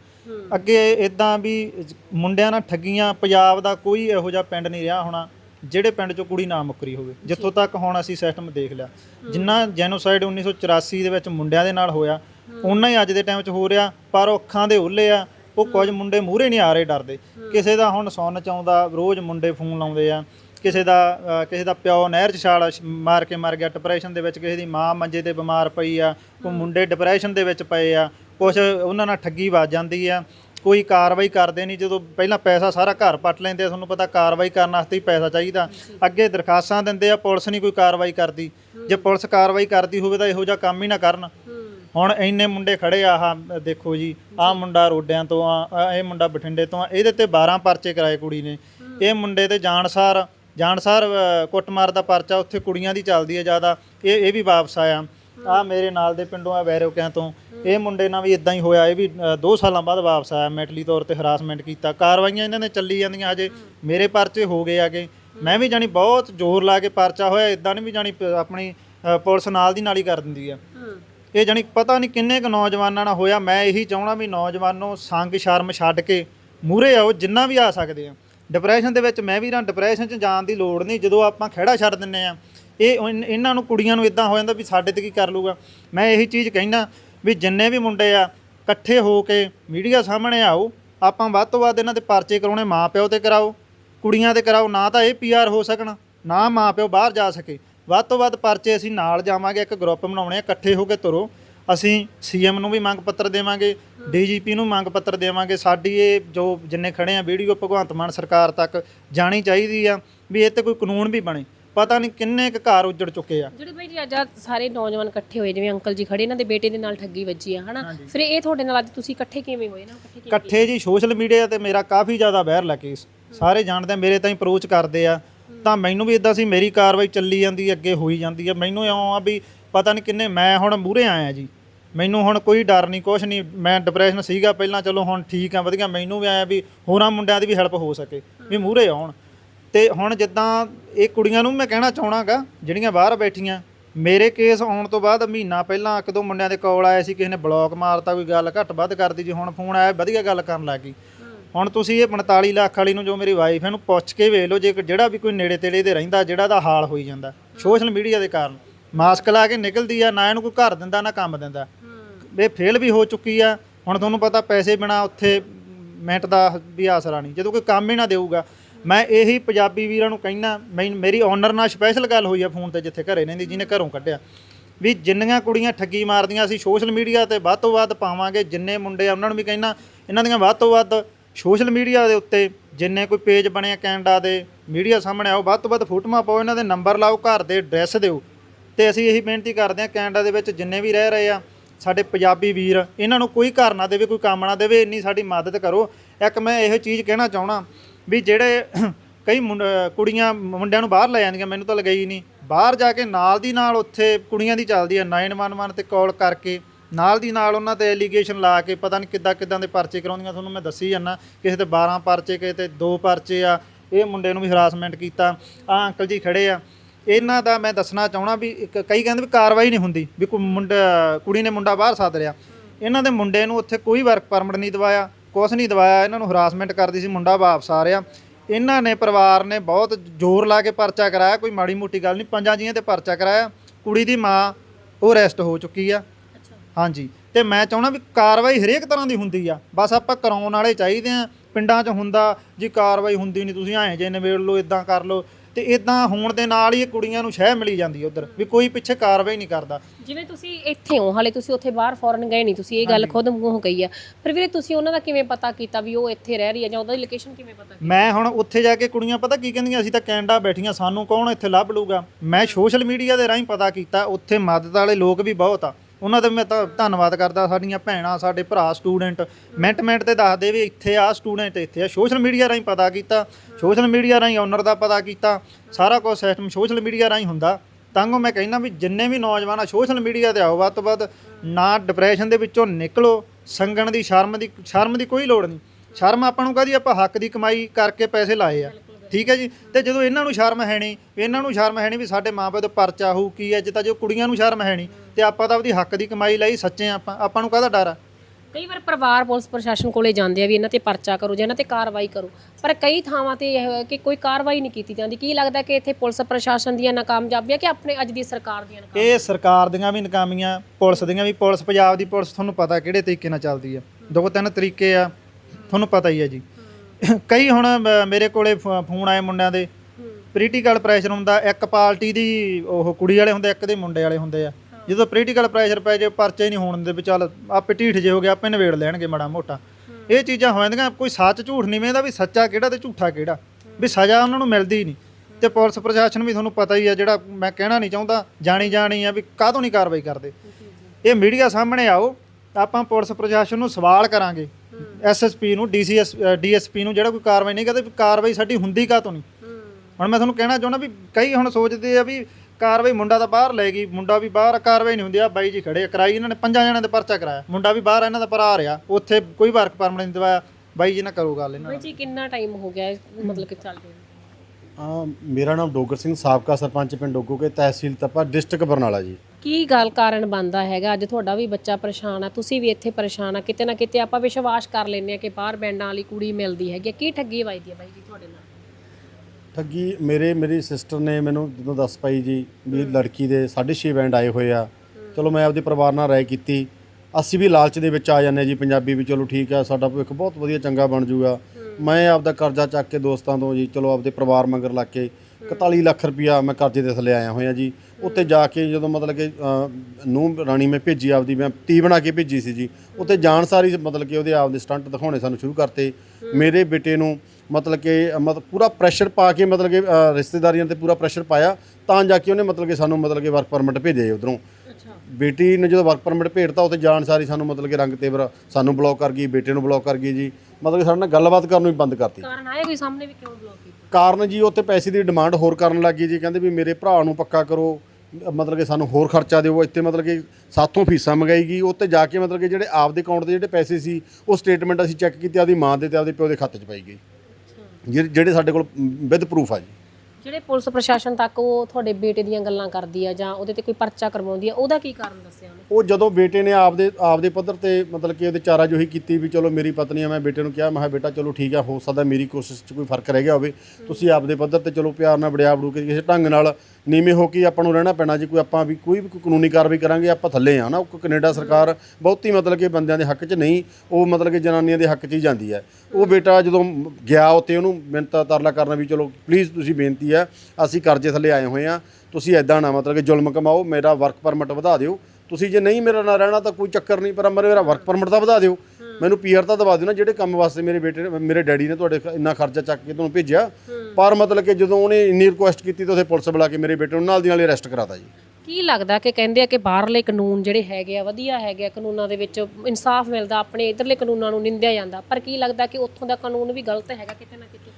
Speaker 1: ਅੱਗੇ ਇਦਾਂ ਵੀ ਮੁੰਡਿਆਂ ਨਾਲ ਠੱਗੀਆਂ ਪੰਜਾਬ ਦਾ ਕੋਈ ਇਹੋ ਜਿਹਾ ਪਿੰਡ ਨਹੀਂ ਰਿਹਾ ਹੋਣਾ ਜਿਹੜੇ ਪਿੰਡ 'ਚੋਂ ਕੁੜੀ ਨਾ ਮੁੱਕਰੀ ਹੋਵੇ। ਜਿੱਥੋਂ ਤੱਕ ਹੁਣ ਅਸੀਂ ਸਿਸਟਮ ਦੇਖ ਲਿਆ। ਜਿੰਨਾ ਜੈਨੋਸਾਈਡ 1984 ਦੇ ਵਿੱਚ ਮੁੰਡਿਆਂ ਦੇ ਨਾਲ ਹੋਇਆ ਉਹਨਾਂ ਹੀ ਅੱਜ ਦੇ ਟਾਈਮ 'ਚ ਹੋ ਰਿਹਾ ਪਰ ਉਹ ਅੱਖਾਂ ਦੇ ਉੱਲੇ ਆ ਉਹ ਕੁਝ ਮੁੰਡੇ ਮੂਹਰੇ ਨਹੀਂ ਆ ਰਹੇ ਡਰਦੇ। ਕਿਸੇ ਦਾ ਹੁਣ ਸੁੰਨ ਚ ਆਉਂਦਾ ਰੋਜ਼ ਮੁੰਡੇ ਫੋਨ ਲਾਉਂਦੇ ਆ ਕਿਸੇ ਦਾ ਅ, ਕਿਸੇ ਦਾ ਪਿਓ ਨਹਿਰ 'ਚ ਛਾਲ ਸ਼- ਮਾਰ ਕੇ ਮਰ ਗਿਆ ਡਿਪਰੈਸ਼ਨ ਦੇ ਵਿੱਚ ਕਿਸੇ ਦੀ ਮਾਂ ਮੰਜੇ ਤੇ ਬਿਮਾਰ ਪਈ ਆ ਕੋਈ ਮੁੰਡੇ ਡਿਪਰੈਸ਼ਨ ਦੇ ਵਿੱਚ ਪਏ ਆ ਕੁਝ ਉਹਨਾਂ ਨਾਲ ਠੱਗੀ ਵੱਜ ਜਾਂਦੀ ਆ ਕੋਈ ਕਾਰਵਾਈ ਕਰਦੇ ਨਹੀਂ ਜਦੋਂ ਪਹਿਲਾਂ ਪੈਸਾ ਸਾਰਾ ਘਰ ਪੱਟ ਲੈਂਦੇ ਆ ਤੁਹਾਨੂੰ ਪਤਾ ਕਾਰਵਾਈ ਕਰਨ ਵਾਸਤੇ ਹੀ ਪੈਸਾ ਚਾਹੀਦਾ। ਅੱਗੇ ਦਰਖਾਸਤਾਂ ਦਿੰਦੇ ਆ ਪੁਲਿਸ ਨਹੀਂ ਕੋਈ ਕਾਰਵਾਈ ਕਰਦੀ। ਜੇ ਪੁਲਿਸ ਕਾਰਵਾਈ ਕਰਦੀ ਹੋਵੇ ਤਾਂ ਇਹੋ ਜਿਹਾ ਕੰਮ ਹੀ ਨਾ ਕਰਨ। ਹੁਣ ਇੰਨੇ ਮੁੰਡੇ ਖੜੇ ਆ ਆਹ ਦੇਖੋ ਜੀ ਆਹ ਮੁੰਡਾ ਰੋਡਿਆਂ ਤੋਂ ਆ ਆਹ ਇਹ ਮੁੰਡਾ ਬਠਿੰਡੇ ਤੋਂ ਆ ਇਹਦੇ ਤੇ 12 ਪਰਚੇ ਕਰਾਏ ਕੁੜੀ ਨੇ। ਇਹ ਮੁੰਡੇ ਤੇ ਜਾਣਸਾਰ ਜਾਣਸਾਰ ਕੁੱਟਮਾਰ ਦਾ ਪਰਚਾ ਉੱਥੇ ਕੁੜੀਆਂ ਦੀ ਚੱਲਦੀ ਹੈ ਜ਼ਿਆਦਾ। ਇਹ ਇਹ ਵੀ ਵਾਪਸ ਆਇਆ। ਆ ਮੇਰੇ ਨਾਲ ਦੇ ਪਿੰਡੋਂ ਆ ਵੈਰੋਕਿਆਂ ਤੋਂ। ਇਹ ਮੁੰਡੇ ਨਾਲ ਵੀ ਇਦਾਂ ਹੀ ਹੋਇਆ। ਇਹ ਵੀ 2 ਸਾਲਾਂ ਬਾਅਦ ਵਾਪਸ ਆਇਆ ਮੈਂਟਲੀ ਤੌਰ ਤੇ ਹਰਾਸਮੈਂਟ ਕੀਤਾ। ਕਾਰਵਾਈਆਂ ਇਹਨਾਂ ਨੇ ਚੱਲੀ ਜਾਂਦੀਆਂ ਹਜੇ। ਮੇਰੇ ਪਰਚੇ ਹੋ ਗਏ ਆਗੇ। ਮੈਂ ਵੀ ਜਾਣੀ ਬਹੁਤ ਜ਼ੋਰ ਲਾ ਕੇ ਪਰਚਾ ਹੋਇਆ। ਇਦਾਂ ਨਹੀਂ ਵੀ ਜਾਣੀ ਪ- ਆਪਣੀ ਪੁਲਿਸ ਨਾਲ ਦੀ ਨਾਲ ਹੀ ਕਰ ਦਿੰਦੀ ਆ। ਇਹ ਜਾਣੀ ਪਤਾ ਨਹੀਂ ਕਿੰਨੇ ਕੁ ਨੌਜਵਾਨਾਂ ਨਾਲ ਹੋਇਆ। ਮੈਂ ਇਹੀ ਚਾਹਣਾ ਵੀ ਨੌਜਵਾਨੋ ਸੰਗ ਸ਼ਰਮ ਛੱਡ ਕੇ ਮੂਰੇ ਆਓ, ਜਿੰਨਾ ਵੀ ਆ ਸਕਦੇ ਆ। ਡਿਪਰੈਸ਼ਨ ਦੇ ਵਿੱਚ ਮੈਂ ਵੀ ਨਾ ਡਿਪਰੈਸ਼ਨ 'ਚ ਜਾਣ ਦੀ ਲੋੜ ਨਹੀਂ, ਜਦੋਂ ਆਪਾਂ ਖਹਿੜਾ ਛੱਡ ਦਿੰਨੇ ਆ ਇਹ ਇਨ, ਇਹਨਾਂ ਨੂੰ, ਕੁੜੀਆਂ ਨੂੰ ਇਦਾਂ ਹੋ ਜਾਂਦਾ ਵੀ ਸਾਡੇ ਤੇ ਕੀ ਕਰ ਲੂਗਾ ਮੈਂ ਇਹੀ ਚੀਜ਼ ਕਹਿਣਾ ਵੀ ਜਿੰਨੇ ਵੀ ਮੁੰਡੇ ਆ, ਇਕੱਠੇ ਹੋ ਕੇ ਮੀਡੀਆ ਸਾਹਮਣੇ ਆਓ, ਆਪਾਂ ਵੱਧ ਤੋਂ ਵੱਧ ਇਹਨਾਂ ਦੇ ਪਰਚੇ ਕਰਾਉਣੇ ਮਾਂ ਪਿਓ ਤੇ ਕਰਾਓ, ਕੁੜੀਆਂ ਤੇ ਕਰਾਓ, ਨਾ ਤਾਂ ਇਹ ਪੀਆਰ ਹੋ ਸਕਣ, ਨਾ ਮਾਂ ਪਿਓ ਬਾਹਰ ਜਾ ਸਕੇ। ਵੱਧ ਤੋਂ ਵੱਧ ਪਰਚੇ ਅਸੀਂ ਨਾਲ ਜਾਵਾਂਗੇ, ਇੱਕ ਗਰੁੱਪ ਬਣਾਉਣੇ ਆ, ਇਕੱਠੇ ਹੋ ਕੇ ਤੁਰੋ। ਅਸੀਂ ਸੀਐਮ ਨੂੰ ਵੀ ਮੰਗ ਪੱਤਰ ਦੇਵਾਂਗੇ ਡੀਜੀਪੀ ਨੂੰ ਮੰਗ ਪੱਤਰ ਦੇਵਾਂਗੇ ਸਾਡੀ ਇਹ ਜੋ ਜਿੰਨੇ ਖੜੇ ਆ ਵੀਡੀਓ ਭਗਵੰਤ ਮਾਨ ਸਰਕਾਰ ਤੱਕ ਜਾਣੀ ਚਾਹੀਦੀ ਆ ਵੀ ਇਹ ਤੇ ਕੋਈ ਕਾਨੂੰਨ ਵੀ ਬਣੇ। ਪਤਾ ਨਹੀਂ ਕਿੰਨੇ ਕੁ ਘਰ ਉੱਜੜ ਚੁੱਕੇ ਆ।
Speaker 4: ਜਿਹੜੇ ਬਾਈ ਜੀ ਅੱਜ ਆਹ ਸਾਰੇ ਨੌਜਵਾਨ ਇਕੱਠੇ ਹੋਏ ਜਿਵੇਂ ਅੰਕਲ ਜੀ ਖੜੇ ਇਹਨਾਂ ਦੇ ਬੇਟੇ ਦੇ ਨਾਲ ਠੱਗੀ ਵੱਜੀ ਆ ਹਨਾ? ਫਿਰ ਇਹ ਤੁਹਾਡੇ ਨਾਲ ਅੱਜ ਤੁਸੀਂ ਇਕੱਠੇ ਕਿਵੇਂ ਹੋਏ? ਨਾ ਇਕੱਠੇ ਕਿਵੇਂ
Speaker 1: ਇਕੱਠੇ ਜੀ ਸੋਸ਼ਲ ਮੀਡੀਆ ਤੇ ਮੇਰਾ ਕਾਫੀ ਜ਼ਿਆਦਾ ਵਾਇਰਲ ਹੈ। ਕੇਸ ਸਾਰੇ ਜਾਣਦੇ ਆ, ਮੇਰੇ ਤਾਈਂ ਅਪਰੋਚ ਕਰਦੇ ਆ। ਤਾਂ ਮੈਨੂੰ ਵੀ ਇਦਾਂ ਸੀ ਮੇਰੀ ਕਾਰਵਾਈ ਚੱਲੀ ਜਾਂਦੀ ਅੱਗੇ ਹੋਈ ਜਾਂਦੀ ਆ। ਮੈਨੂੰ ਇਉਂ ਆ ਵੀ ਪਤਾ ਨਹੀਂ ਕਿੰਨੇ ਮੈਂ ਹੁਣ ਮੂਹਰੇ ਆਇਆ ਜੀ। ਮੈਨੂੰ ਹੁਣ ਕੋਈ ਡਰ ਨਹੀਂ, ਕੁਛ ਨਹੀਂ। ਮੈਂ ਡਿਪਰੈਸ਼ਨ ਸੀਗਾ ਪਹਿਲਾਂ, ਚਲੋ ਹੁਣ ਠੀਕ ਆ, ਵਧੀਆ। ਮੈਨੂੰ ਵੀ ਆਇਆ ਵੀ ਹੋਰਾਂ ਮੁੰਡਿਆਂ ਦੀ ਵੀ ਹੈਲਪ ਹੋ ਸਕੇ, ਵੀ ਮੂਹਰੇ ਆਉਣ। ਤੇ ਹੁਣ ਜਿੱਦਾਂ ਇਹ ਕੁੜੀਆਂ ਨੂੰ ਮੈਂ ਕਹਿਣਾ ਚਾਹਣਾਗਾ, ਜਿਹੜੀਆਂ ਬਾਹਰ ਬੈਠੀਆਂ, ਮੇਰੇ ਕੇਸ ਆਉਣ ਤੋਂ ਬਾਅਦ ਮਹੀਨਾ ਪਹਿਲਾਂ ਇੱਕ ਦੋ ਮੁੰਡਿਆਂ ਦੇ ਕਾਲ ਆਏ ਸੀ, ਕਿਸੇ ਨੇ ਬਲੌਕ ਮਾਰਤਾ, ਕੋਈ ਗੱਲ ਘੱਟ ਵੱਧ ਕਰਦੀ। ਜੀ ਹੁਣ ਫੋਨ ਆਇਆ, ਵਧੀਆ ਗੱਲ ਕਰਨ ਲੱਗ ਗਈ। ਹੁਣ ਤੁਸੀਂ ਇਹ 45 ਲੱਖ ਵਾਲੀ ਨੂੰ ਜੋ ਮੇਰੀ ਵਾਈਫ ਹੈ ਨੂੰ ਪੁੱਛ ਕੇ ਵੇਖ ਲਓ, ਜੇ ਕੋਈ- ਜਿਹੜਾ ਵੀ ਕੋਈ ਨੇੜੇ ਤੇੜੇ ਦੇ ਰਹਿੰਦਾ, ਜਿਹੜਾ ਦਾ ਹਾਲ ਹੋਈ ਜਾਂਦਾ ਸੋਸ਼ਲ ਮੀਡੀਆ ਦੇ ਕਾਰਨ। ਮਾਸਕ ਲਾ ਕੇ ਨਿਕਲਦੀ ਆ, ਨਾ ਇਹਨੂੰ ਕੋਈ ਘਰ ਦਿੰਦਾ, ਨਾ ਕੰਮ ਦਿੰਦਾ। ਇਹ ਫੇਲ ਵੀ ਹੋ ਚੁੱਕੀ ਆ। ਹੁਣ ਤੁਹਾਨੂੰ ਪਤਾ ਪੈਸੇ ਬਿਨਾ ਉੱਥੇ ਮਿੰਟ ਦਾ ਵੀ ਆਸਰਾ ਨਹੀਂ। ਜਦੋਂ ਕੋਈ ਕੰਮ ਹੀ ਨਾ ਦੇਊਗਾ। ਮੈਂ ਇਹੀ ਪੰਜਾਬੀ ਵੀਰਾਂ ਨੂੰ ਕਹਿਣਾ ਮੈਂ ਮੇਰੀ ਓਨਰ ਨਾਲ ਸਪੈਸ਼ਲ ਗੱਲ ਹੋਈ ਆ ਫੋਨ ਤੇ ਜਿੱਥੇ ਘਰੇ ਰਹਿੰਦੀ ਜਿਹਨੇ ਘਰੋਂ ਕੱਢਿਆ। ਵੀ ਜਿੰਨੀਆਂ ਕੁੜੀਆਂ ਠੱਗੀ ਮਾਰਦੀਆਂ ਅਸੀਂ ਸੋਸ਼ਲ ਮੀਡੀਆ ਤੇ ਵੱਧ ਤੋਂ ਵੱਧ ਪਾਵਾਂਗੇ, ਜਿੰਨੇ ਮੁੰਡੇ ਆ, ਉਹਨਾਂ ਨੂੰ ਵੀ ਕਹਿਣਾ ਇਹਨਾਂ ਦੀਆਂ ਵੱਧ ਤੋਂ ਵੱਧ ਸੋਸ਼ਲ ਮੀਡੀਆ ਦੇ ਉੱਤੇ ਜਿੰਨੇ ਕੋਈ ਪੇਜ ਬਣਿਆ ਕੈਨੇਡਾ ਦੇ ਮੀਡੀਆ ਸਾਹਮਣੇ ਆਓ, ਵੱਧ ਤੋਂ ਵੱਧ ਫੋਟੋਆਂ ਪਾਓ, ਇਹਨਾਂ ਦੇ ਨੰਬਰ ਲਾਓ, ਘਰ ਦੇ ਐਡਰੈਸ ਦਿਓ। ਤੇ ਅਸੀਂ ਇਹੀ ਬੇਨਤੀ ਕਰਦੇ ਹਾਂ ਕੈਨੇਡਾ ਦੇ ਵਿੱਚ ਜਿੰਨੇ ਵੀ ਰਹਿ ਰਹੇ ਆ ਸਾਡੇ ਪੰਜਾਬੀ ਵੀਰ, ਇਹਨਾਂ ਨੂੰ ਕੋਈ ਘਰ ਨਾ ਦੇਵੇ, ਕੋਈ ਕੰਮ ਨਾ ਦੇਵੇ, ਇੰਨੀ ਸਾਡੀ ਮਦਦ ਕਰੋ। ਇੱਕ ਮੈਂ ਇਹੋ ਚੀਜ਼ ਕਹਿਣਾ ਚਾਹਣਾ ਵੀ ਜਿਹੜੇ ਕਈ ਮੁੰਡ- ਕੁੜੀਆਂ ਮੁੰਡਿਆਂ ਨੂੰ ਬਾਹਰ ਲੈ ਜਾਂਦੀਆਂ, ਮੈਨੂੰ ਤਾਂ ਲਗਾਈ ਨਹੀਂ। ਬਾਹਰ ਜਾ ਕੇ ਨਾਲ ਦੀ ਨਾਲ ਉੱਥੇ ਕੁੜੀਆਂ ਦੀ ਚੱਲਦੀ ਆ 911 ਤੇ ਕਾਲ ਕਰਕੇ ਨਾਲ ਦੀ ਨਾਲ ਉਹਨਾਂ ਤੇ ਐਲੀਗੇਸ਼ਨ ਲਾ ਕੇ, ਪਤਾ ਨਹੀਂ ਕਿੱਦਾਂ ਕਿੱਦਾਂ ਦੇ ਪਰਚੇ ਕਰਾਉਂਦੀਆਂ, ਤੁਹਾਨੂੰ ਮੈਂ ਦੱਸੀ ਜਾਂਦਾ, ਕਿਸੇ ਤੇ 12 ਪਰਚੇ, ਕਿਸੇ ਤੇ 2 ਪਰਚੇ ਆ, ਇਹ ਮੁੰਡੇ ਨੂੰ ਵੀ ਹਰਾਸਮੈਂਟ ਕੀਤਾ। ਆ ਅੰਕਲ ਜੀ ਖੜੇ ਆ ਇਹਨਾਂ ਦਾ ਮੈਂ ਦੱਸਣਾ ਚਾਹਣਾ ਵੀ ਇੱਕ ਕਈ ਕਹਿੰਦੇ ਵੀ ਕਾਰਵਾਈ ਨਹੀਂ ਹੁੰਦੀ ਵੀ ਕੋਈ ਮੁੰਡਾ ਕੁੜੀ ਨੇ ਮੁੰਡਾ ਬਾਹਰ ਸੱਦ ਲਿਆ। ਇਹਨਾਂ ਦੇ ਮੁੰਡੇ ਨੂੰ ਉੱਥੇ ਕੋਈ ਵਰਕ ਪਰਮਿਟ ਨਹੀਂ ਦਵਾਇਆ ਕੁਛ ਨਹੀਂ ਦਵਾਇਆ ਇਹਨਾਂ ਨੂੰ ਹਰਾਸਮੈਂਟ ਕਰਦੀ ਸੀ ਮੁੰਡਾ ਵਾਪਸ ਆ ਰਿਹਾ। ਇਹਨਾਂ ਨੇ ਪਰਿਵਾਰ ਨੇ ਬਹੁਤ ਜ਼ੋਰ ਲਾ ਕੇ ਪਰਚਾ ਕਰਾਇਆ ਕੋਈ ਮਾੜੀ ਮੋਟੀ ਗੱਲ ਨਹੀਂ ਪੰਜਾਂ ਜੀਆਂ ਤੇ ਪਰਚਾ ਕਰਾਇਆ ਕੁੜੀ ਦੀ ਮਾਂ ਉਹ ਅਰੈਸਟ ਹੋ ਚੁੱਕੀ ਆ। ਹਾਂਜੀ ਤੇ ਮੈਂ ਚਾਹਣਾ ਵੀ ਕਾਰਵਾਈ ਹਰੇਕ ਤਰ੍ਹਾਂ ਦੀ ਹੁੰਦੀ ਆ ਬਸ ਆਪਾਂ ਕਰਾਉਣ ਵਾਲੇ ਚਾਹੀਦੇ ਆ ਪਿੰਡਾਂ 'ਚ ਹੁੰਦਾ ਜੀ ਕਾਰਵਾਈ ਹੁੰਦੀ ਨਹੀਂ ਤੁਸੀਂ ਐਂ ਜੇ ਨਿਬੇੜ ਲਓ ਇਦਾਂ ਕਰ ਲਓ। ਤੇ ਇਦਾਂ ਹੋਣ ਦੇ ਨਾਲ ਹੀ ਇਹ ਕੁੜੀਆਂ ਨੂੰ ਸ਼ਹਿ ਮਿਲੀ ਜਾਂਦੀ ਹੈ ਉਧਰ ਵੀ ਕੋਈ ਪਿੱਛੇ ਕਾਰਵਾਈ ਨਹੀਂ ਕਰਦਾ।
Speaker 4: ਜਿਵੇਂ ਤੁਸੀਂ ਇੱਥੇ ਹੋ ਹਾਲੇ ਤੁਸੀਂ ਉੱਥੇ ਬਾਹਰ ਫੋਰਨ ਗਏ ਨਹੀਂ ਤੁਸੀਂ ਇਹ ਗੱਲ ਖੁਦ ਮੂੰਹੋਂ ਕਹੀ ਆ। ਫਿਰ ਵੀਰੇ ਤੁਸੀਂ ਉਹਨਾਂ ਦਾ ਕਿਵੇਂ ਪਤਾ ਕੀਤਾ ਵੀ ਉਹ ਇੱਥੇ ਰਹਿ ਰਹੀ ਹੈ ਜਾਂ ਉਹਦਾ ਲੋਕੇਸ਼ਨ ਕਿਵੇਂ ਪਤਾ ਕੀਤੀ?
Speaker 1: ਮੈਂ ਹੁਣ ਉੱਥੇ ਜਾ ਕੇ ਕੁੜੀਆਂ ਪਤਾ ਕੀ ਕਹਿੰਦੀਆਂ ਅਸੀਂ ਤਾਂ ਕੈਨੇਡਾ ਬੈਠੀਆਂ ਸਾਨੂੰ ਕੌਣ ਇੱਥੇ ਲੱਭ ਲੂਗਾ ਮੈਂ ਸੋਸ਼ਲ ਮੀਡੀਆ ਦੇ ਰਾਹੀਂ ਪਤਾ ਕੀਤਾ ਉੱਥੇ ਮਦਦ ਵਾਲੇ ਲੋਕ ਵੀ ਬਹੁਤ ਆ। ਉਹਨਾਂ ਦਾ ਵੀ ਮੈਂ ਤਾਂ ਧੰਨਵਾਦ ਕਰਦਾ, ਸਾਡੀਆਂ ਭੈਣਾਂ, ਸਾਡੇ ਭਰਾ ਸਟੂਡੈਂਟ ਮਿੰਟ ਮਿੰਟ ਤੇ ਦੱਸਦੇ ਵੀ ਇੱਥੇ ਆ ਸਟੂਡੈਂਟ ਇੱਥੇ ਆ। ਸੋਸ਼ਲ ਮੀਡੀਆ ਰਾਹੀਂ ਪਤਾ ਕੀਤਾ ਸੋਸ਼ਲ ਮੀਡੀਆ ਰਾਹੀਂ ਓਨਰ ਦਾ ਪਤਾ ਕੀਤਾ, ਸਾਰਾ ਕੁਝ ਸਿਸਟਮ ਸੋਸ਼ਲ ਮੀਡੀਆ ਰਾਹੀਂ ਹੁੰਦਾ। ਤਾਂ ਉਹ ਮੈਂ ਕਹਿੰਦਾ ਵੀ ਜਿੰਨੇ ਵੀ ਨੌਜਵਾਨ ਆ ਸੋਸ਼ਲ ਮੀਡੀਆ ਤੇ ਆਓ, ਵੱਧ ਤੋਂ ਵੱਧ ਨਾ ਡਿਪਰੈਸ਼ਨ ਦੇ ਵਿੱਚੋਂ ਨਿਕਲੋ, ਸੰਗਣ ਦੀ, ਸ਼ਰਮ ਦੀ ਸ਼ਰਮ ਦੀ ਕੋਈ ਲੋੜ ਨਹੀਂ। ਸ਼ਰਮ ਆਪਾਂ ਨੂੰ ਕਹਦੀ, ਆਪਾਂ ਹੱਕ ਦੀ ਕਮਾਈ ਕਰਕੇ ਪੈਸੇ ਲਾਏ ਆ। ਠੀਕ ਹੈ ਜੀ? ਤੇ ਜਦੋਂ ਇਹਨਾਂ ਨੂੰ ਸ਼ਰਮ ਹੈ ਨਹੀਂ ਇਹਨਾਂ ਨੂੰ ਸ਼ਰਮ ਹੈ ਨਹੀਂ ਵੀ ਸਾਡੇ ਮਾਪੇ ਤੋਂ ਪਰਚਾ ਹੋਊ ਕੀ ਹੈ ਜਿੱਦਾਂ ਜੋ ਕੁੜੀਆਂ ਨੂੰ ਸ਼ਰਮ ਹੈ ਨਹੀਂ ਤੇ ਆਪਾਂ ਤਾਂ ਆਪਦੀ ਹੱਕ ਦੀ ਕਮਾਈ ਲਈ ਸੱਚੇ ਆ ਆਪਾਂ। ਆਪਾਂ ਨੂੰ ਕਾਹਦਾ ਡਰ ਆ?
Speaker 4: ਕਈ ਵਾਰ ਪਰਿਵਾਰ ਪੁਲਿਸ ਪ੍ਰਸ਼ਾਸਨ ਕੋਲੇ ਜਾਂਦੇ ਆ ਵੀ ਇਹਨਾਂ ਤੇ ਪਰਚਾ ਕਰੋ ਜਾਂ ਇਹਨਾਂ ਤੇ ਕਾਰਵਾਈ ਕਰੋ ਪਰ ਕਈ ਥਾਵਾਂ ਤੇ ਇਹ ਹੋਇਆ ਕਿ ਕੋਈ ਕਾਰਵਾਈ ਨਹੀਂ ਕੀਤੀ ਜਾਂਦੀ। ਕੀ ਲੱਗਦਾ ਕਿ ਇੱਥੇ ਪੁਲਿਸ ਪ੍ਰਸ਼ਾਸਨ ਦੀਆਂ ਨਾਕਾਮਯਾਬੀਆਂ ਕਿ ਆਪਣੇ ਅੱਜ ਦੀ ਸਰਕਾਰ ਦੀਆਂ ਨਾਕਾਮ
Speaker 1: ਇਹ ਸਰਕਾਰ ਦੀਆਂ ਵੀ ਨਕਾਮੀਆਂ ਪੁਲਿਸ ਦੀਆਂ ਵੀ ਪੁਲਿਸ ਪੰਜਾਬ ਦੀ ਪੁਲਿਸ ਤੁਹਾਨੂੰ ਪਤਾ ਕਿਹੜੇ ਤਰੀਕੇ ਨਾਲ ਚੱਲਦੀ ਆ। ਦੋ ਤਿੰਨ ਤਰੀਕੇ ਆ ਤੁਹਾਨੂੰ ਪਤਾ ਹੀ ਆ ਜੀ। ਕਈ ਹੁਣ ਮ- ਮੇਰੇ ਕੋਲੇ ਫ- ਫੋਨ ਆਏ ਮੁੰਡਿਆਂ ਦੇ। ਪੋਲੀਟੀਕਲ ਪ੍ਰੈਸ਼ਰ ਹੁੰਦਾ ਇੱਕ ਪਾਰਟੀ ਦੀ ਉਹ ਕੁੜੀ ਵਾਲੇ ਹੁੰਦੇ ਇੱਕ ਦੇ ਮੁੰਡੇ ਵਾਲੇ ਹੁੰਦੇ ਆ। ਜਦੋਂ ਪੋਲੀਟੀਕਲ ਪ੍ਰੈਸ਼ਰ ਪੈ ਜੇ ਪਰਚੇ ਨਹੀਂ ਹੋਣ ਦਿੰਦੇ ਵੀ ਚੱਲ ਆਪੇ ਢੀਠ ਜੇ ਹੋ ਗਿਆ ਆਪੇ ਨਵੇੜ ਲੈਣਗੇ ਮਾੜਾ ਮੋਟਾ। ਇਹ ਚੀਜ਼ਾਂ ਹੋ ਜਾਂਦੀਆਂ ਕੋਈ ਸੱਚ ਝੂਠ ਨਹੀਂ ਵੇਂਦਾ ਵੀ ਸੱਚਾ ਕਿਹੜਾ ਤੇ ਝੂਠਾ ਕਿਹੜਾ? ਵੀ ਸਜ਼ਾ ਉਹਨਾਂ ਨੂੰ ਮਿਲਦੀ ਨਹੀਂ। ਤੇ ਪੁਲਿਸ ਪ੍ਰਸ਼ਾਸਨ ਵੀ ਤੁਹਾਨੂੰ ਪਤਾ ਹੀ ਆ ਜਿਹੜਾ ਮੈਂ ਕਹਿਣਾ ਨਹੀਂ ਚਾਹੁੰਦਾ ਜਾਣੀ ਜਾਣੀ ਆ ਵੀ ਕਾਹਤੋਂ ਨਹੀਂ ਕਾਰਵਾਈ ਕਰਦੇ। ਇਹ ਮੀਡੀਆ ਸਾਹਮਣੇ ਆਓ ਆਪਾਂ ਪੁਲਿਸ ਪ੍ਰਸ਼ਾਸਨ ਨੂੰ ਸਵਾਲ ਕਰਾਂਗੇ। ਐਸਐਸਪੀ ਨੂੰ ਡੀਸੀਐਸ ਡੀਐਸਪੀ ਨੂੰ ਜਿਹੜਾ ਕੋਈ ਕਾਰਵਾਈ ਨਹੀਂ ਕਰਦੇ ਵੀ ਕਾਰਵਾਈ ਸਾਡੀ ਹੁੰਦੀ ਕਾਹਤੋਂ ਨਹੀਂ? ਹੁਣ ਮੈਂ ਤੁਹਾਨੂੰ ਕਹਿਣਾ ਚਾਹੁੰਦਾ ਵੀ ਕਈ ਹੁਣ ਸੋਚਦੇ ਆ ਵੀ ਕਾਰਵਾਈ ਮੁੰਡਾ ਤਾਂ ਬਾਹਰ ਲੈ ਗਈ ਮੁੰਡਾ ਵੀ ਬਾਹਰ ਕਾਰਵਾਈ ਨਹੀਂ ਹੁੰਦੀ ਆ ਬਾਈ ਜੀ ਖੜੇ ਆ, ਕਰਾਈ ਇਹਨਾਂ ਨੇ ਪੰਜਾਂ ਜਣਿਆਂ ਦੇ ਪਰਚਾ ਕਰਾਇਆ ਮੁੰਡਾ ਵੀ ਬਾਹਰ ਇਹਨਾਂ ਦਾ ਭਰਾ ਆ ਰਿਹਾ ਉੱਥੇ ਕੋਈ ਵਰਕ ਪਰਮਿਟ ਨਹੀਂ ਦਵਾਇਆ ਬਾਈ ਜੀ ਨਾਲ ਕਰੋ ਗੱਲ ਇਹਨਾਂ
Speaker 4: ਬਾਈ ਜੀ ਕਿੰਨਾ ਟਾਈਮ ਹੋ ਗਿਆ ਹੈ, ਮਤਲਬ ਕਿ ਚੱਲ ਰਿਹਾ?
Speaker 2: ਆ ਮੇਰਾ ਨਾਮ ਡੋਗਰ ਸਿੰਘ ਸਾਬਕਾ ਸਰਪੰਚ ਪਿੰਡ ਡੋਗੋਕੇ ਤਹਿਸੀਲ ਤਪਾ ਡਿਸਟ੍ਰਿਕਟ ਬਰਨਾਲਾ ਜੀ।
Speaker 4: ਕੀ ਗੱਲ ਕਾਰਨ ਬਣਦਾ ਹੈਗਾ? ਅੱਜ ਤੁਹਾਡਾ ਵੀ ਬੱਚਾ ਪਰੇਸ਼ਾਨ ਆ, ਤੁਸੀਂ ਵੀ ਇੱਥੇ ਪਰੇਸ਼ਾਨ ਆ, ਕਿਤੇ ਨਾ ਕਿਤੇ ਆਪਾਂ ਵਿਸ਼ਵਾਸ ਕਰ ਲੈਂਦੇ ਆ ਕਿ ਬਾਹਰ ਬੈਂਡਾਂ ਵਾਲੀ ਕੁੜੀ ਮਿਲਦੀ ਹੈਗੀ ਆ। ਕੀ ਠੱਗੀ ਵੱਜਦੀ ਹੈ ਬਾਈ ਜੀ ਤੁਹਾਡੇ ਨਾਲ?
Speaker 2: ਠੱਗੀ ਮੇਰੇ, ਮੇਰੀ ਸਿਸਟਰ ਨੇ ਮੈਨੂੰ ਜਦੋਂ ਦੱਸ ਪਾਈ ਜੀ ਵੀ ਲੜਕੀ ਦੇ 6.5 ਬੈਂਡ ਆਏ ਹੋਏ ਆ। ਚਲੋ ਮੈਂ ਆਪਦੇ ਪਰਿਵਾਰ ਨਾਲ ਰਾਏ ਕੀਤੀ। ਅਸੀਂ ਵੀ ਲਾਲਚ ਦੇ ਵਿੱਚ ਆ ਜਾਂਦੇ ਹਾਂ ਜੀ ਪੰਜਾਬੀ ਵੀ ਚਲੋ ਠੀਕ ਆ, ਸਾਡਾ ਭਵਿੱਖ ਬਹੁਤ ਵਧੀਆ ਚੰਗਾ ਬਣ ਜਾਊਗਾ ਮੈਂ ਆਪਦਾ ਕਰਜ਼ਾ ਚੱਕ ਕੇ ਦੋਸਤਾਂ ਤੋਂ ਜੀ, ਚਲੋ ਆਪਦੇ ਪਰਿਵਾਰ ਮੰਗਰ ਲੱਗ ਕੇ 41 ਲੱਖ ਰੁਪਇਆ ਮੈਂ ਕਰਜ਼ੇ ਦੇ ਥੱਲੇ ਆਇਆ ਹੋਇਆ ਜੀ। ਉੱਥੇ ਜਾ ਕੇ ਜਦੋਂ ਮਤਲਬ ਕਿ ਨੂੰ ਰਾਣੀ ਮੈਂ ਭੇਜੀ ਆਪਦੀ ਮੈਂ ਤੀ ਬਣਾ ਕੇ ਭੇਜੀ ਸੀ ਜੀ। ਉੱਥੇ ਜਾਣ ਸਾਰੀ ਮਤਲਬ ਕਿ ਉਹਦੇ ਆਪਦੇ ਸਟੰਟ ਦਿਖਾਉਣੇ ਸਾਨੂੰ ਸ਼ੁਰੂ ਕਰਤੇ। ਮੇਰੇ ਬੇਟੇ ਨੂੰ ਮਤਲਬ ਕਿ ਮਤਲਬ ਪੂਰਾ ਪ੍ਰੈਸ਼ਰ ਪਾ ਕੇ ਮਤਲਬ ਕਿ ਰਿਸ਼ਤੇਦਾਰੀਆਂ ਤੇ ਪੂਰਾ ਪ੍ਰੈਸ਼ਰ ਪਾਇਆ। ਤਾਂ ਜਾ ਕੇ ਉਹਨੇ ਮਤਲਬ ਕਿ ਸਾਨੂੰ ਮਤਲਬ ਕਿ ਵਰਕ ਪਰਮਿਟ ਭੇਜੇ ਉਧਰੋਂ। ਬੇਟੀ ਨੇ ਜਦੋਂ ਵਰਕ ਪਰਮਿਟ ਭੇਜਤਾ ਉੱਥੇ ਜਾਣ ਸਾਰੀ ਸਾਨੂੰ ਮਤਲਬ ਕਿ ਰੰਗ ਤੇਵਰ ਸਾਨੂੰ ਬਲੌਕ ਕਰ ਗਈ ਬੇਟੇ ਨੂੰ ਬਲੌਕ ਕਰ ਗਈ ਜੀ। ਮਤਲਬ ਕਿ ਸਾਡੇ ਨਾਲ ਗੱਲਬਾਤ ਕਰਨ ਨੂੰ ਵੀ ਬੰਦ ਕਰਤੀ।
Speaker 4: ਕਾਰਨ ਆਇਆ ਕੋਈ? ਸਾਹਮਣੇ ਵੀ ਕਿਉਂ ਬਲੌਕ ਕੀਤਾ?
Speaker 2: ਕਾਰਨ ਜੀ ਉੱਥੇ ਪੈਸੇ ਦੀ ਡਿਮਾਂਡ ਹੋਰ ਕਰਨ ਲੱਗੀ ਜੀ। ਕਹਿੰਦੇ ਵੀ ਮੇਰੇ ਭਰਾ ਨੂੰ ਪੱਕਾ ਕਰੋ। ਮਤਲਬ ਕਿ ਸਾਨੂੰ ਹੋਰ ਖਰਚਾ ਦਿਓ। ਇੱਥੇ ਮਤਲਬ ਕਿ ਸਾਥੋਂ ਫੀਸਾਂ ਮੰਗਾਈ ਗਈ। ਉੱਥੇ ਜਾ ਕੇ ਮਤਲਬ ਕਿ ਜਿਹੜੇ ਆਪਦੇ ਅਕਾਊਂਟ ਦੇ ਜਿਹੜੇ ਪੈਸੇ ਸੀ ਉਹ ਸਟੇਟਮੈਂਟ ਅਸੀਂ ਚੈੱਕ ਕੀਤੀ ਆਪਦੀ ਮਾਂ ਦੇ ਤੇ ਆਪਦੇ ਪਿਓ ਦੇ ਖਾਤੇ 'ਚ ਪਾਈ ਗਈ। ਜਿਹੜੇ ਸਾਡੇ ਕੋਲ ਵਿਦ ਪ੍ਰੂਫ ਆ ਜੀ।
Speaker 4: ਜਿਹੜੇ ਪੁਲਿਸ ਪ੍ਰਸ਼ਾਸਨ ਤੱਕ ਉਹ ਤੁਹਾਡੇ ਬੇਟੇ ਦੀਆਂ ਗੱਲਾਂ ਕਰਦੀ ਆ ਜਾਂ ਉਹਦੇ ਤੇ ਕੋਈ ਪਰਚਾ ਕਰਵਾਉਂਦੀ ਆ, ਉਹਦਾ ਕੀ ਕਾਰਨ ਦੱਸਿਆ ਉਹਨੇ?
Speaker 2: ਉਹ ਜਦੋਂ ਬੇਟੇ ਨੇ ਆਪਦੇ ਆਪਦੇ ਪੱਧਰ ਤੇ ਮਤਲਬ ਕਿ ਉਹਦੇ ਚਾਰਾ ਜੋਹੀ ਕੀਤੀ ਵੀ ਚਲੋ ਮੇਰੀ ਪਤਨੀ ਆ, ਮੈਂ ਬੇਟੇ ਨੂੰ ਕਿਹਾ, ਮੈਂ ਕਿਹਾ ਬੇਟਾ ਚਲੋ ਠੀਕ ਆ, ਹੋ ਸਕਦਾ ਮੇਰੀ ਕੋਸ਼ਿਸ਼ 'ਚ ਕੋਈ ਫ਼ਰਕ ਰਹਿ ਗਿਆ ਹੋਵੇ। ਤੁਸੀਂ ਆਪਦੇ ਪੱਧਰ ਤੇ ਚਲੋ ਪਿਆਰ ਨਾਲ ਬੜਿਆ ਬੜੂ ਕੇ ਕਿਸੇ ਢੰਗ ਨਾਲ ਨੀਵੇਂ ਹੋ ਕੇ ਆਪਾਂ ਨੂੰ ਰਹਿਣਾ ਪੈਣਾ ਜੇ, ਕੋਈ ਆਪਾਂ ਵੀ ਕੋਈ ਵੀ ਕੋਈ ਕਾਨੂੰਨੀ ਕਾਰਵਾਈ ਕਰਾਂਗੇ, ਆਪਾਂ ਥੱਲੇ ਆ ਨਾ, ਉਹ ਕੈਨੇਡਾ ਸਰਕਾਰ ਬਹੁਤੀ ਮਤਲਬ ਕਿ ਬੰਦਿਆਂ ਦੇ ਹੱਕ 'ਚ ਨਹੀਂ, ਉਹ ਮਤਲਬ ਕਿ ਜਨਾਨੀਆਂ ਦੇ ਹੱਕ 'ਚ ਹੀ ਜਾਂਦੀ ਹੈ। ਉਹ ਬੇਟਾ ਜਦੋਂ ਗਿਆ ਉੱਥੇ, ਉਹਨੂੰ ਮਿੰਤਾ ਤਰਲਾ ਕਰਨਾ ਵੀ ਚਲੋ ਪਲੀਜ਼ ਤੁਸੀਂ ਬੇਨਤੀ ਹੈ, ਅਸੀਂ ਕਰਜ਼ੇ ਥੱਲੇ ਆਏ ਹੋਏ ਆ, ਤੁਸੀਂ ਐਦਾਂ ਨਾ ਮਤਲਬ ਕਿ ਜ਼ੁਲਮ ਕਮਾਓ, ਮੇਰਾ ਵਰਕ ਪਰਮਿਟ ਵਧਾ ਦਿਓ। ਤੁਸੀਂ ਜੇ ਨਹੀਂ ਮੇਰਾ ਨਾ ਰਹਿਣਾ ਤਾਂ ਕੋਈ ਚੱਕਰ ਨਹੀਂ, ਪਰ ਮੇਰਾ ਵਰਕ ਪਰਮਿਟ ਤਾਂ ਵਧਾ ਦਿਓ। ਮੈਨੂੰ ਪੀਆਰ ਤਾਂ ਦਵਾ ਦਿਓ ਨਾ ਜਿਹੜੇ ਕੰਮ ਵਾਸਤੇ ਮੇਰੇ ਬੇਟੇ ਮੇਰੇ ਡੈਡੀ ਨੇ ਤੁਹਾਡੇ ਇੰਨਾ ਖਰਚਾ ਚੱਕ ਕੇ ਤੁਹਾਨੂੰ ਭੇਜਿਆ ਪਰ ਮਤਲਬ ਕਿ ਜਦੋਂ ਉਹਨੇ ਇੰਨੀ ਰਿਕੁਐਸਟ ਕੀਤੀ ਤਾਂ ਉੱਥੇ ਪੁਲਿਸ ਬੁਲਾ ਕੇ ਮੇਰੇ ਬੇਟੇ ਨੂੰ ਨਾਲ ਦੀ ਨਾਲ ਅਰੈਸਟ ਕਰਾਤਾ ਜੀ।
Speaker 4: ਕੀ ਲੱਗਦਾ ਕਿ ਕਹਿੰਦੇ ਆ ਕਿ ਬਾਹਰਲੇ ਕਾਨੂੰਨ ਜਿਹੜੇ ਹੈਗੇ ਆ ਵਧੀਆ ਹੈਗੇ ਆ ਕਾਨੂੰਨਾਂ ਦੇ ਵਿੱਚ ਇਨਸਾਫ ਮਿਲਦਾ ਆਪਣੇ ਇਧਰਲੇ ਕਾਨੂੰਨਾਂ ਨੂੰ ਨਿੰਦਿਆ ਜਾਂਦਾ ਪਰ ਕੀ ਲੱਗਦਾ ਕਿ ਉੱਥੋਂ ਦਾ ਕਾਨੂੰਨ ਵੀ ਗਲਤ ਹੈਗਾ ਕਿਤੇ ਨਾ ਕਿਤੇ?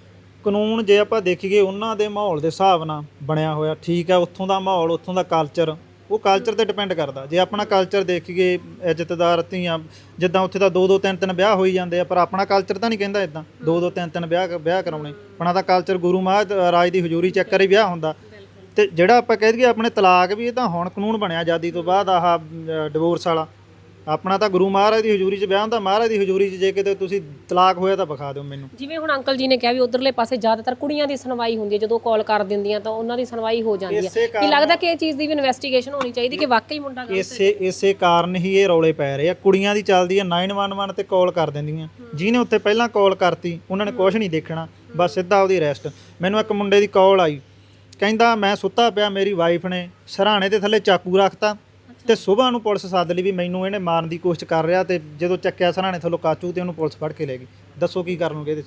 Speaker 1: ਕਾਨੂੰਨ ਜੇ ਆਪਾਂ ਦੇਖੀਏ ਉਹਨਾਂ ਦੇ ਮਾਹੌਲ ਦੇ ਹਿਸਾਬ ਨਾਲ ਬਣਿਆ ਹੋਇਆ ਠੀਕ ਹੈ ਉੱਥੋਂ ਦਾ ਮਾਹੌਲ ਉੱਥੋਂ ਦਾ ਕਲਚਰ ਉਹ ਕਲਚਰ ਤੇ ਡਿਪੈਂਡ ਕਰਦਾ। ਜੇ ਆਪਣਾ ਕਲਚਰ ਦੇਖੀਏ ਇੱਜ਼ਤਦਾਰ ਧੀਆਂ, ਜਿੱਦਾਂ ਉੱਥੇ ਤਾਂ ਦੋ ਦੋ ਤਿੰਨ ਤਿੰਨ ਵਿਆਹ ਹੋਈ ਜਾਂਦੇ ਆ, ਪਰ ਆਪਣਾ ਕਲਚਰ ਤਾਂ ਨਹੀਂ ਕਹਿੰਦਾ ਇਦਾਂ ਦੋ ਦੋ ਤਿੰਨ ਤਿੰਨ ਵਿਆਹ ਵਿਆਹ ਕਰਾਉਣੇ। ਆਪਣਾ ਤਾਂ ਕਲਚਰ ਗੁਰੂ ਮਹਾਰਾਜ, ਰਾਜ ਦੀ ਹਜ਼ੂਰੀ ਚੱਕਰ ਹੀ ਵਿਆਹ ਹੁੰਦਾ। ਤੇ ਜਿਹੜਾ ਆਪਾਂ ਕਹਿ ਦਈਏ ਆਪਣੇ ਤਲਾਕ ਵੀ, ਇਹ ਤਾਂ ਹੁਣ ਕਾਨੂੰਨ ਬਣਿਆ ਆਜ਼ਾਦੀ ਤੋਂ ਬਾਅਦ ਆਹ ਡਿਵੋਰਸ ਵਾਲਾ। ਆਪਣਾ ਤਾਂ ਗੁਰੂ ਮਹਾਰਾਜ ਦੀ ਹਜ਼ੂਰੀ 'ਚ ਵਿਆਹ ਹੁੰਦਾ ਮਹਾਰਾਜ ਦੀ ਹਜ਼ੂਰੀ 'ਚ ਜੇ ਕਿਤੇ ਤੁਸੀਂ ਤਲਾਕ ਹੋਇਆ ਤਾਂ ਵਿਖਾ ਦਿਓ ਮੈਨੂੰ।
Speaker 4: ਜਿਵੇਂ ਹੁਣ ਅੰਕਲ ਜੀ ਨੇ ਕਿਹਾ ਵੀ ਉਧਰਲੇ ਪਾਸੇ ਜ਼ਿਆਦਾਤਰ ਕੁੜੀਆਂ ਦੀ ਸੁਣਵਾਈ ਹੁੰਦੀ ਹੈ ਜਦੋਂ ਕਾਲ ਕਰ ਦਿੰਦੀਆਂ ਤਾਂ ਉਹਨਾਂ ਦੀ ਸੁਣਵਾਈ ਹੋ ਜਾਂਦੀ ਹੈ।
Speaker 1: ਇਸੇ
Speaker 4: ਕੀ ਲੱਗਦਾ ਕਿ ਇਹ ਚੀਜ਼ ਦੀ ਵੀ ਇਨਵੈਸਟੀਗੇਸ਼ਨ ਹੋਣੀ ਚਾਹੀਦੀ ਕਿ ਵਾਕਈ ਮੁੰਡਾ ਗਲਤ ਹੈ
Speaker 1: ਇਸੇ ਇਸੇ ਕਾਰਨ ਹੀ ਇਹ ਰੌਲੇ ਪੈ ਰਹੇ ਆ। ਕੁੜੀਆਂ ਦੀ ਚੱਲਦੀ ਆ 911 ਤੇ ਕਾਲ ਕਰ ਦਿੰਦੀਆਂ। ਜਿਹਨੇ ਉੱਤੇ ਪਹਿਲਾਂ ਕਾਲ ਕਰਤੀ ਉਹਨਾਂ ਨੇ ਕੁਝ ਨਹੀਂ ਦੇਖਣਾ ਬਸ ਸਿੱਧਾ ਉਹਦੀ ਅਰੈਸਟ ਮੈਨੂੰ ਇੱਕ ਮੁੰਡੇ ਦੀ ਕਾਲ ਆਈ। ਕਹਿੰਦਾ ਮੈਂ ਸੁੱਤਾ ਪਿਆ ਮੇਰੀ ਵਾਈਫ ਨੇ ਸਰਾਣੇ ਦੇ ਥੱਲੇ ਚਾਕੂ ਰੱਖਤਾ। ਤੇ ਸਵੇਰ ਨੂੰ ਪੁਲਿਸ ਸੱਦ ਲਈ ਵੀ ਮੈਨੂੰ ਇਹਨੇ ਮਾਰਨ ਦੀ ਕੋਸ਼ਿਸ਼ ਕਰ ਰਿਹਾ ਤੇ ਜਦੋਂ ਚੱਕਿਆ ਸਰਾਣੇ ਥੱਲੋਂ ਕਾਚੂ ਤੇ ਉਹਨੂੰ ਪੁਲਿਸ ਫੜ ਕੇ ਲੈ ਗਈ। ਦੱਸੋ ਕੀ ਕਰਨਗੇ ਇਹਦੇ 'ਚ?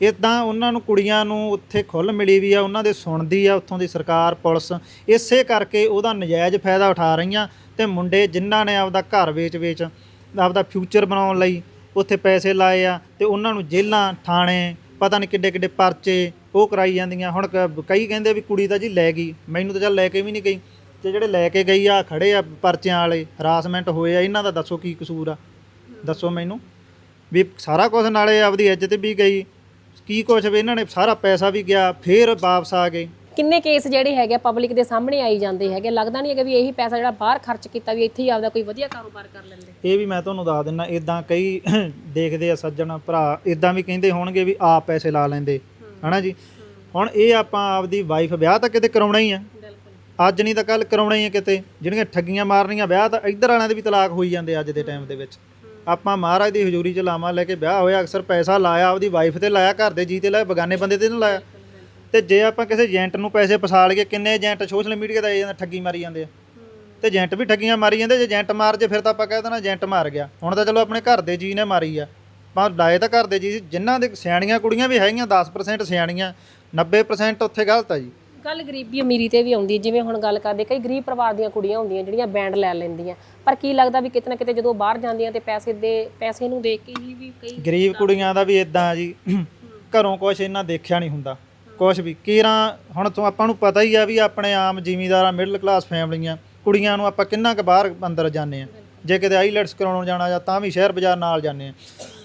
Speaker 1: ਇਦਾਂ ਉਹਨਾਂ ਨੂੰ ਕੁੜੀਆਂ ਨੂੰ ਉੱਥੇ ਖੁੱਲ ਮਿਲੀ ਵੀ ਆ, ਉਹਨਾਂ ਦੇ ਸੁਣਦੀ ਆ, ਉੱਥੋਂ ਦੀ ਸਰਕਾਰ, ਪੁਲਿਸ, ਇਸੇ ਕਰਕੇ ਉਹਦਾ ਨਜਾਇਜ਼ ਫਾਇਦਾ ਉਠਾ ਰਹੀਆਂ ਤੇ ਮੁੰਡੇ ਜਿਨ੍ਹਾਂ ਨੇ ਆਪਦਾ ਘਰ ਵੇਚ-ਵੇਚ ਆਪਦਾ ਫਿਊਚਰ ਬਣਾਉਣ ਲਈ ਉੱਥੇ ਪੈਸੇ ਲਾਏ ਆ ਤੇ ਉਹਨਾਂ ਨੂੰ ਜੇਲ੍ਹਾਂ, ਥਾਣੇ, ਪਤਾ ਨਹੀਂ ਕਿੱਡੇ ਕਿੱਡੇ ਪਰਚੇ ਉਹ ਕਰਾਈ ਜਾਂਦੀਆਂ। ਹੁਣ ਕਈ ਕਹਿੰਦੇ ਵੀ ਕੁੜੀ ਤਾਂ ਜੀ ਲੈ ਗਈ, ਮੈਨੂੰ ਤਾਂ ਚੱਲ ਲੈ ਕੇ ਵੀ ਨਹੀਂ ਗਈ। ਤੇ ਜਿਹੜੇ ਲੈ ਕੇ ਗਈ ਆ ਖੜੇ ਆ ਪਰਚਿਆਂ ਵਾਲੇ ਹਰਾਸਮੈਂਟ ਹੋਏ ਆ ਇਹਨਾਂ ਦਾ ਦੱਸੋ ਕੀ ਕਸੂਰ ਆ? ਦੱਸੋ ਮੈਨੂੰ। ਵੀ ਸਾਰਾ ਕੁਝ ਨਾਲੇ ਆਪਦੀ ਇੱਜ਼ਤ ਵੀ ਗਈ। ਕੀ ਕੁਛ ਵੀ ਇਹਨਾਂ ਨੇ ਸਾਰਾ ਪੈਸਾ ਵੀ ਗਿਆ ਫੇਰ ਵਾਪਸ ਆ ਗਏ।
Speaker 4: ਕਿੰਨੇ ਕੇਸ ਜਿਹੜੇ ਹੈਗੇ ਪਬਲਿਕ ਦੇ ਸਾਹਮਣੇ ਆਈ ਜਾਂਦੇ ਹੈਗੇ। ਲੱਗਦਾ ਨਹੀਂ ਹੈਗਾ ਵੀ ਇਹੀ ਪੈਸਾ ਜਿਹੜਾ ਬਾਹਰ ਖਰਚ ਕੀਤਾ ਵੀ ਇੱਥੇ ਹੀ ਆਪਦਾ ਕੋਈ ਵਧੀਆ ਕਾਰੋਬਾਰ ਕਰ ਲੈਂਦੇ।
Speaker 1: ਇਹ ਵੀ ਮੈਂ ਤੁਹਾਨੂੰ ਦੱਸ ਦਿੰਦਾ ਇਦਾਂ ਕਈ ਦੇਖਦੇ ਆ ਸੱਜਣ ਭਰਾ ਇਦਾਂ ਵੀ ਕਹਿੰਦੇ ਹੋਣਗੇ ਵੀ ਆਪ ਪੈਸੇ ਲਾ ਲੈਂਦੇ। ਹਨਾ ਜੀ? ਹੁਣ ਇਹ ਆਪਾਂ ਆਪਦੀ ਵਾਈਫ ਵਿਆਹ ਤਾਂ ਕਿਤੇ ਕਰਾਉਣਾ ਹੀ ਆ। ਅੱਜ ਨਹੀਂ ਤਾਂ ਕੱਲ ਕਰਾਉਣਾ ਹੀ ਆ ਕਿਤੇ। ਜਿਹੜੀਆਂ ਠੱਗੀਆਂ ਮਾਰਨੀਆਂ ਵਿਆਹ ਤਾਂ ਇੱਧਰ ਵਾਲਿਆਂ ਦੇ ਵੀ ਤਲਾਕ ਹੋਈ ਜਾਂਦੇ ਅੱਜ ਦੇ ਟਾਈਮ ਦੇ ਵਿੱਚ। ਆਪਾਂ ਮਹਾਰਾਜ ਦੀ ਹਜ਼ੂਰੀ ਚ ਲਾਵਾਂ ਲੈ ਕੇ ਵਿਆਹ ਹੋਇਆ ਅਕਸਰ ਪੈਸਾ ਲਾਇਆ ਆਪਦੀ ਵਾਈਫ ਤੇ ਲਾਇਆ ਘਰ ਦੇ ਜੀ ਤੇ ਲਾਇਆ ਬਗਾਨੇ ਬੰਦੇ ਤੇ ਨਹੀਂ ਲਾਇਆ। ਤੇ ਜੇ ਆਪਾਂ ਕਿਸੇ ਏਜੰਟ ਨੂੰ ਪੈਸੇ ਫਸਾ ਲਈਏ ਕਿੰਨੇ ਏਜੰਟ ਸੋਸ਼ਲ ਮੀਡੀਆ ਤੇ ਆਏ ਜਾਂਦੇ ਠੱਗੀ ਮਾਰੀ ਜਾਂਦੇ ਆ। ਤੇ ਏਜੰਟ ਵੀ ਠੱਗੀਆਂ ਮਾਰੀ ਜਾਂਦੇ ਜੇ ਏਜੰਟ ਮਾਰ ਜੇ ਫਿਰ ਤਾਂ ਆਪਾਂ ਕਹਿ ਦੇਣਾ ਏਜੰਟ ਮਾਰ ਗਿਆ। ਹੁਣ ਤਾਂ ਚਲੋ ਆਪਣੇ ਘਰ ਦੇ ਜੀ ਨੇ ਮਾਰੀ ਆ। ਪਰ ਲਾਏ ਤਾਂ ਘਰ ਦੇ ਜੀ ਸੀ, ਜਿਨ੍ਹਾਂ ਦੇ ਸਿਆਣੀਆਂ ਕੁੜੀਆਂ ਵੀ ਹੈਗੀਆਂ 10% ਸਿਆਣੀਆਂ 90% ਉੱਥੇ ਗਲਤ ਆ ਜੀ।
Speaker 4: ਗੱਲ ਗਰੀਬੀ ਅਮੀਰੀ ਤੇ ਵੀ ਆਉਂਦੀ ਹੈ ਜਿਵੇਂ ਹੁਣ ਗੱਲ ਕਰਦੇ ਕਈ ਗਰੀਬ ਪਰਿਵਾਰ ਦੀਆਂ ਕੁੜੀਆਂ ਹੁੰਦੀਆਂ ਜਿਹੜੀਆਂ ਬੈਂਡ ਲੈ ਲੈਂਦੀਆਂ। ਪਰ ਕੀ ਲੱਗਦਾ ਵੀ ਕਿਤੇ ਨਾ ਕਿਤੇ ਜਦੋਂ ਬਾਹਰ ਜਾਂਦੀਆਂ ਤੇ ਪੈਸੇ ਦੇ ਪੈਸੇ ਨੂੰ ਦੇਖ ਕੇ ਹੀ ਵੀ ਕਈ
Speaker 1: ਗਰੀਬ ਕੁੜੀਆਂ ਦਾ ਵੀ ਇਦਾਂ ਜੀ। ਘਰੋਂ ਕੁਛ ਇਹਨਾਂ ਦੇਖਿਆ ਨਹੀਂ ਹੁੰਦਾ। ਕੁਛ ਵੀ। ਕੀਰਾਂ ਹੁਣ ਤੋਂ ਆਪਾਂ ਨੂੰ ਪਤਾ ਹੀ ਆ ਵੀ ਆਪਣੇ ਆਮ ਜ਼ਿਮੀਂਦਾਰਾਂ ਮਿਡਲ ਕਲਾਸ ਫੈਮਲੀਆਂ ਕੁੜੀਆਂ ਨੂੰ ਆਪਾਂ ਕਿੰਨਾ ਕੁ ਬਾਹਰ ਅੰਦਰ ਜਾਂਦੇ ਆ। ਜੇ ਕਿਤੇ ਆਈਲੈਟਸ ਕਰਾਉਣ ਜਾਣਾ ਜਾਂ ਤਾਂ ਵੀ ਸ਼ਹਿਰ ਬਾਜ਼ਾਰ ਨਾਲ ਜਾਂਦੇ ਆ।